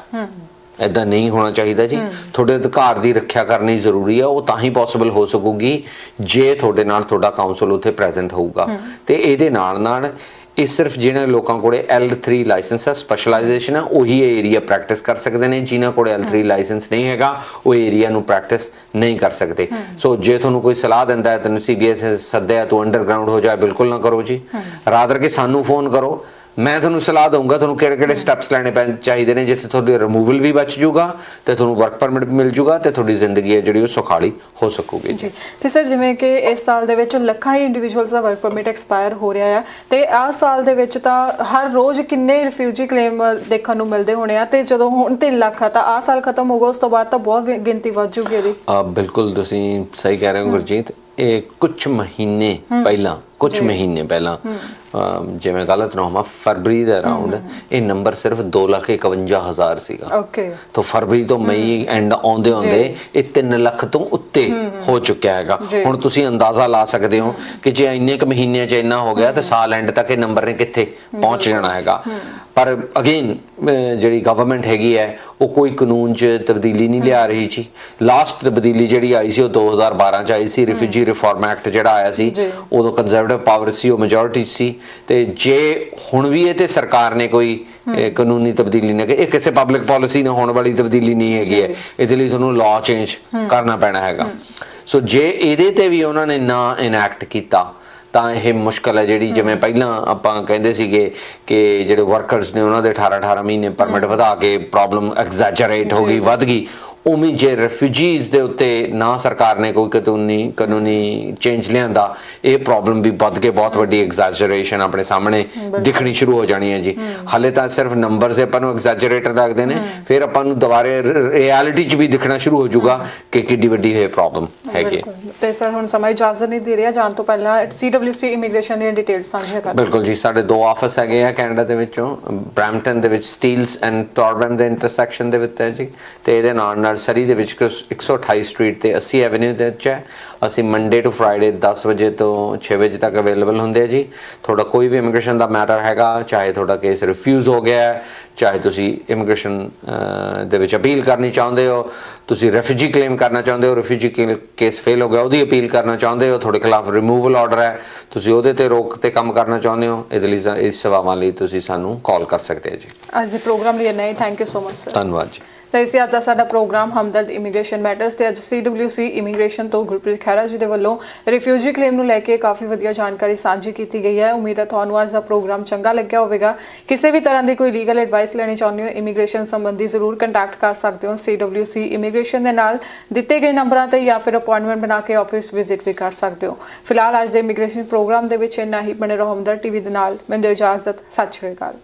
B: ਐਦਾਂ ਨਹੀਂ ਹੋਣਾ ਚਾਹੀਦਾ ਜੀ। ਤੁਹਾਡੇ ਅਧਿਕਾਰ ਦੀ ਰੱਖਿਆ ਕਰਨੀ ਜ਼ਰੂਰੀ ਹੈ ਉਹ ਤਾਂ ਹੀ ਪੋਸੀਬਲ ਹੋ ਸਕੂਗੀ ਜੇ ਤੁਹਾਡੇ ਨਾਲ ਤੁਹਾਡਾ ਕਾਉਂਸਲ ਉੱਥੇ ਪ੍ਰੈਜ਼ੈਂਟ ਹੋਊਗਾ। ਤੇ ਇਹਦੇ ਨਾਲ ਨਾਲ ਇਹ ਸਿਰਫ ਜਿਹਨਾਂ ਲੋਕਾਂ ਕੋਲੇ L3 ਲਾਇਸੈਂਸ ਹੈ ਸਪੈਸ਼ਲਾਈਜੇਸ਼ਨ ਹੈ ਉਹੀ ਇਹ ਏਰੀਆ ਪ੍ਰੈਕਟਿਸ ਕਰ ਸਕਦੇ ਨੇ ਜਿਨ੍ਹਾਂ ਕੋਲੇ L3 ਲਾਇਸੈਂਸ ਨਹੀਂ ਹੈਗਾ ਉਹ ਏਰੀਆ ਨੂੰ ਪ੍ਰੈਕਟਿਸ ਨਹੀਂ ਕਰ ਸਕਦੇ। ਸੋ ਜੇ ਤੁਹਾਨੂੰ ਕੋਈ ਸਲਾਹ ਦਿੰਦਾ ਹੈ ਤੈਨੂੰ CBS ਸੱਦਿਆ ਤੂੰ ਅੰਡਰਗਰਾਉਂਡ ਹੋ ਜਾ ਬਿਲਕੁਲ ਨਾ ਕਰੋ ਜੀ। ਰਾਦਰ ਕਿ ਸਾਨੂੰ ਫੋਨ ਕਰੋ ਮੈਂ ਤੁਹਾਨੂੰ ਸਲਾਹ ਦਊਂਗਾ ਤੁਹਾਨੂੰ ਕਿਹੜੇ ਕਿਹੜੇ ਸਟੈਪਸ ਲੈਣੇ ਪੈਣ ਚਾਹੀਦੇ ਨੇ ਜਿੱਥੇ ਤੁਹਾਡੀ ਰਿਮੂਵਲ ਵੀ ਬਚ ਜਾਊਗਾ ਤੇ ਤੁਹਾਨੂੰ ਵਰਕ ਪਰਮਿਟ ਮਿਲ ਜਾਊਗਾ ਤੇ ਤੁਹਾਡੀ ਜ਼ਿੰਦਗੀ ਹੈ ਜਿਹੜੀ ਉਹ ਸੁਖਾਲੀ ਹੋ ਸਕੂਗੀ ਜੀ।
A: ਤੇ ਸਰ ਜਿਵੇਂ ਕਿ ਇਸ ਸਾਲ ਦੇ ਵਿੱਚ ਲੱਖਾਂ ਹੀ ਇੰਡੀਵਿਜੂਅਲਸ ਦਾ ਵਰਕ ਪਰਮਿਟ ਐਕਸਪਾਇਰ ਹੋ ਰਿਹਾ ਆ ਤੇ ਆਹ ਸਾਲ ਦੇ ਵਿੱਚ ਤਾਂ ਹਰ ਰੋਜ਼ ਕਿੰਨੇ ਰਿਫਿਊਜੀ ਕਲੇਮ ਦੇਖਣ ਨੂੰ ਮਿਲਦੇ ਹੋਣੇ ਆ ਤੇ ਜਦੋਂ ਹੁਣ 3 ਲੱਖ ਆ ਤਾਂ ਆਹ ਸਾਲ ਖਤਮ ਹੋਊਗਾ ਉਸ ਤੋਂ ਬਾਅਦ ਤਾਂ ਬਹੁਤ ਗਿਣਤੀ ਵੱਧ ਜੂਗੀ ਇਹਦੀ।
B: ਆ ਬਿਲਕੁਲ ਤੁਸੀਂ ਸਹੀ ਕਹਿ ਰਹੇ ਹੋ ਗੁਰਜੀਤ ਇਹ ਕੁਝ ਮਹੀਨੇ ਪਹਿਲਾਂ ਕੁਝ ਮਹੀਨੇ ਪਹਿਲਾਂ ਅਮ, ਜਿਵੇਂ ਗਲਤ ਨਾ ਹੋਵਾਂ ਫਰਵਰੀ ਦੇ ਅਰਾਊਂਡ ਇਹ ਨੰਬਰ ਸਿਰਫ 251000 ਸੀਗਾ।
A: ਓਕੇ
B: ਤੋਂ ਫਰਵਰੀ ਤੋਂ ਮਈ ਐਂਡ ਆਉਂਦੇ ਆਉਂਦੇ ਇਹ 3 ਲੱਖ ਤੋਂ ਉੱਤੇ ਹੋ ਚੁੱਕਿਆ ਹੈਗਾ।
A: ਜੀ।
B: ਹੁਣ ਤੁਸੀਂ ਅੰਦਾਜ਼ਾ ਲਾ ਸਕਦੇ ਹੋ ਕਿ ਜੇ ਇੰਨੇ ਕੁ ਮਹੀਨਿਆਂ 'ਚ ਇੰਨਾ ਹੋ ਗਿਆ ਤੇ ਸਾਲ ਐਂਡ ਤੱਕ ਇਹ ਨੰਬਰ ਨੇ ਕਿੱਥੇ ਪਹੁੰਚ ਜਾਣਾ ਹੈਗਾ। ਪਰ ਅਗੇਨ ਜਿਹੜੀ ਗਵਰਨਮੈਂਟ ਹੈਗੀ ਹੈ ਉਹ ਕੋਈ ਕਾਨੂੰਨ 'ਚ ਤਬਦੀਲੀ ਨਹੀਂ ਲਿਆ ਰਹੀ ਜੀ। ਲਾਸਟ ਤਬਦੀਲੀ ਜਿਹੜੀ ਆਈ ਸੀ ਉਹ 2012 'ਚ ਆਈ ਸੀ ਰਿਫਿਊਜੀ ਰਿਫਾਰਮ ਐਕਟ ਜਿਹੜਾ ਆਇਆ ਸੀ
A: ਜੀ।
B: ਉਦੋਂ ਕੰਜ਼ਰਵੇਟਿਵ ਪਾਵਰ ਸੀ ਉਹ ਮੈਜੋਰਿਟੀ ਸੀ। ਤੇ ਜੇ ਹੁਣ ਵੀ ਇਹ ਤੇ ਸਰਕਾਰ ਨੇ ਕੋਈ ਕਾਨੂੰਨੀ ਤਬਦੀਲੀ ਨਾ ਕਿ ਇਹ ਕਿਸੇ ਪਬਲਿਕ ਪਾਲਿਸੀ ਨਾਲ ਹੋਣ ਵਾਲੀ ਤਬਦੀਲੀ ਨਹੀਂ ਹੈਗੀ ਹੈ। ਇਹਦੇ ਲਈ ਤੁਹਾਨੂੰ ਲਾਅ ਚੇਂਜ ਕਰਨਾ ਪੈਣਾ ਹੈਗਾ। ਸੋ ਜੇ ਇਹਦੇ ਤੇ ਵੀ ਉਹਨਾਂ ਨੇ ਨਾ ਇਨੈਕਟ ਕੀਤਾ ਤਾਂ ਇਹ ਮੁਸ਼ਕਲ ਹੈ ਜਿਹੜੀ ਜਿਵੇਂ ਪਹਿਲਾਂ ਆਪਾਂ ਕਹਿੰਦੇ ਸੀਗੇ ਕਿ ਜਿਹੜੇ ਵਰਕਰਸ ਨੇ ਉਹਨਾਂ ਦੇ 18 18 ਮਹੀਨੇ ਪਰਮਿਟ ਵਧਾ ਕੇ ਪ੍ਰੋਬਲਮ ਐਗਜ਼ੈਜਰੇਟ ਹੋ ਗਈ ਵੱਧ ਗਈ। ਉਵੇਂ ਜੇ ਰਿਫਿਊਜੀਜ਼ ਦੇ ਉੱਤੇ ਨਾ ਸਰਕਾਰ ਨੇ ਕੋਈ ਕਾਨੂੰਨੀ ਕਾਨੂੰਨੀ ਚੇਂਜ ਲਿਆਂਦਾ ਇਹ ਪ੍ਰੋਬਲਮ ਵੀ ਵੱਧ ਕੇ ਬਹੁਤ ਵੱਡੀ ਐਗਜ਼ੈਜਰੇਸ਼ਨ ਆਪਣੇ ਸਾਹਮਣੇ ਦਿਖਣੀ ਸ਼ੁਰੂ ਹੋ ਜਾਣੀ ਹੈ ਜੀ। ਹਾਲੇ ਤਾਂ ਸਿਰਫ ਨੰਬਰਸ ਆਪਾਂ ਨੂੰ ਐਗਜ਼ੈਜਰੇਟਰ ਲੱਗਦੇ ਨੇ। ਫਿਰ ਆਪਾਂ ਨੂੰ ਦੁਬਾਰੇ ਰਿਐਲਿਟੀ 'ਚ ਵੀ ਦਿਖਣਾ ਸ਼ੁਰੂ ਹੋ ਜਾਊਗਾ ਕਿ ਕਿੱਡੀ ਵੱਡੀ ਇਹ ਪ੍ਰੋਬਲਮ ਹੈਗੀ ਹੈ।
A: ਤੇ ਸਰ ਹੁਣ ਸਮਾਂ ਇਜਾਜ਼ਤ ਨਹੀਂ ਦੇ ਰਿਹਾ ਜਾਣ ਤੋਂ ਪਹਿਲਾਂ ਸੀਡਬਲਯੂਸੀ ਇਮੀਗ੍ਰੇਸ਼ਨ ਦੀਆਂ ਡਿਟੇਲਸ ਸਾਂਝੀਆਂ ਕਰ
B: ਬਿਲਕੁਲ ਜੀ ਸਾਡੇ ਦੋ ਆਫਿਸ ਹੈਗੇ ਆ ਕੈਨੇਡਾ ਦੇ ਵਿੱਚੋਂ ਬ੍ਰੈਂਪਟਨ ਦੇ ਵਿੱਚ ਸਟੀਲਸ ਐਂਡ ਟੌਰਬਨ ਦੇ ਇੰਟਰਸੈਕਸ਼ਨ ਦੇ ਵਿੱਚ ਹੈ ਜੀ ਤੇ ਇਹਦੇ ਨਾਲ ਨਾਲ ਸਰੀ ਦੇ ਵਿੱਚ ਕੁਛ 128 ਸਟਰੀਟ ਤੇ 80 ਐਵੇਨਿਊ ਦੇ ਵਿੱਚ ਹੈ। ਅਸੀਂ ਮੰਡੇ ਟੂ ਫਰਾਈਡੇ 10 ਵਜੇ ਤੋਂ 6 ਵਜੇ ਤੱਕ ਅਵੇਲੇਬਲ ਹੁੰਦੇ ਆ ਜੀ। ਤੁਹਾਡਾ ਕੋਈ ਵੀ ਇਮੀਗ੍ਰੇਸ਼ਨ ਦਾ ਮੈਟਰ ਹੈਗਾ ਚਾਹੇ ਤੁਹਾਡਾ ਕੇਸ ਰਿਫਿਊਜ਼ ਹੋ ਗਿਆ ਹੈ ਚਾਹੇ ਤੁਸੀਂ ਇਮੀਗ੍ਰੇਸ਼ਨ ਦੇ ਵਿੱਚ ਅਪੀਲ ਕਰਨੀ ਚਾਹੁੰਦੇ ਹੋ ਤੁਸੀਂ ਰੈਫਿਊਜੀ ਕਲੇਮ ਕਰਨਾ ਚਾਹੁੰਦੇ ਹੋ ਰੈਫਿਊਜੀ ਕੇਸ ਫੇਲ ਹੋ ਗਿਆ ਉਹਦੀ ਅਪੀਲ ਕਰਨਾ ਚਾਹੁੰਦੇ ਹੋ ਤੁਹਾਡੇ ਖਿਲਾਫ ਰਿਮੂਵਲ ਆਰਡਰ ਹੈ ਤੁਸੀਂ ਉਹਦੇ ਤੇ ਰੋਕ ਤੇ ਕੰਮ ਕਰਨਾ ਚਾਹੁੰਦੇ ਹੋ ਇਹਦੇ ਲਈ ਇਸ ਸੇਵਾਵਾਂ ਲਈ ਤੁਸੀਂ ਸਾਨੂੰ ਕਾਲ ਕਰ ਸਕਦੇ ਹੋ ਜੀ।
A: ਅੱਜ ਦੇ ਪ੍ਰੋਗਰਾਮ ਲਈ ਇੰਨਾ ਹੀ। Thank you so much sir
B: ਧੰਨਵਾਦ ਜੀ।
A: ਤਾਂ ਇਸੇ ਅੱਜ ਦਾ ਸਾਡਾ ਪ੍ਰੋਗਰਾਮ ਹਮਦਰਦ ਇਮੀਗ੍ਰੇਸ਼ਨ ਮੈਟਰਸ ਤੇ ਅੱਜ ਸੀਡਬਲਯੂਸੀ ਇਮੀਗ੍ਰੇਸ਼ਨ ਤੋਂ ਗੁਰਪ੍ਰੀਤ ਖਹਿਰਾ ਜੀ ਦੇ ਵੱਲੋਂ ਰਿਫਿਊਜੀ ਕਲੇਮ ਨੂੰ ਲੈ ਕੇ ਕਾਫੀ ਵਧੀਆ ਜਾਣਕਾਰੀ ਸਾਂਝੀ ਕੀਤੀ ਗਈ ਹੈ। ਉਮੀਦ ਹੈ ਤੁਹਾਨੂੰ ਅੱਜ ਦਾ ਪ੍ਰੋਗਰਾਮ ਚੰਗਾ ਲੱਗਿਆ ਹੋਵੇਗਾ। ਕਿਸੇ ਵੀ ਤਰ੍ਹਾਂ ਦੀ ਕੋਈ ਲੀਗਲ ਐਡਵਾਈਸ ਲੈਣੀ ਚਾਹੁੰਦੇ ਹੋ, ਇਮੀਗ੍ਰੇਸ਼ਨ ਸੰਬੰਧੀ ਜ਼ਰੂਰ ਕੰਟੈਕਟ ਕਰ ਸਕਦੇ ਹੋ ਸੀਡਬਲਯੂਸੀ ਇਮੀਗ੍ਰੇਸ਼ਨ ਦੇ ਨਾਲ। ਦਿੱਤੇ ਗਏ ਨੰਬਰਾਂ ਤੇ ਜਾਂ ਫਿਰ ਅਪਾਇੰਟਮੈਂਟ ਬਣਾ ਕੇ ਆਫਿਸ ਵਿਜ਼ਿਟ ਵੀ ਕਰ ਸਕਦੇ ਹੋ। ਫਿਲਹਾਲ ਅੱਜ ਦੇ ਇਮੀਗ੍ਰੇਸ਼ਨ ਪ੍ਰੋਗਰਾਮ ਦੇ ਵਿੱਚ ਇੰਨਾ ਹੀ। ਬਣੇ ਰਹੋ ਹਮਦਰਦ ਟੀਵੀ ਦੇ ਨਾਲ। ਮੈਨੂੰ ਇਜਾਜ਼ਤ ਸਤਿ ਸ਼੍ਰੀ ਅਕਾਲ।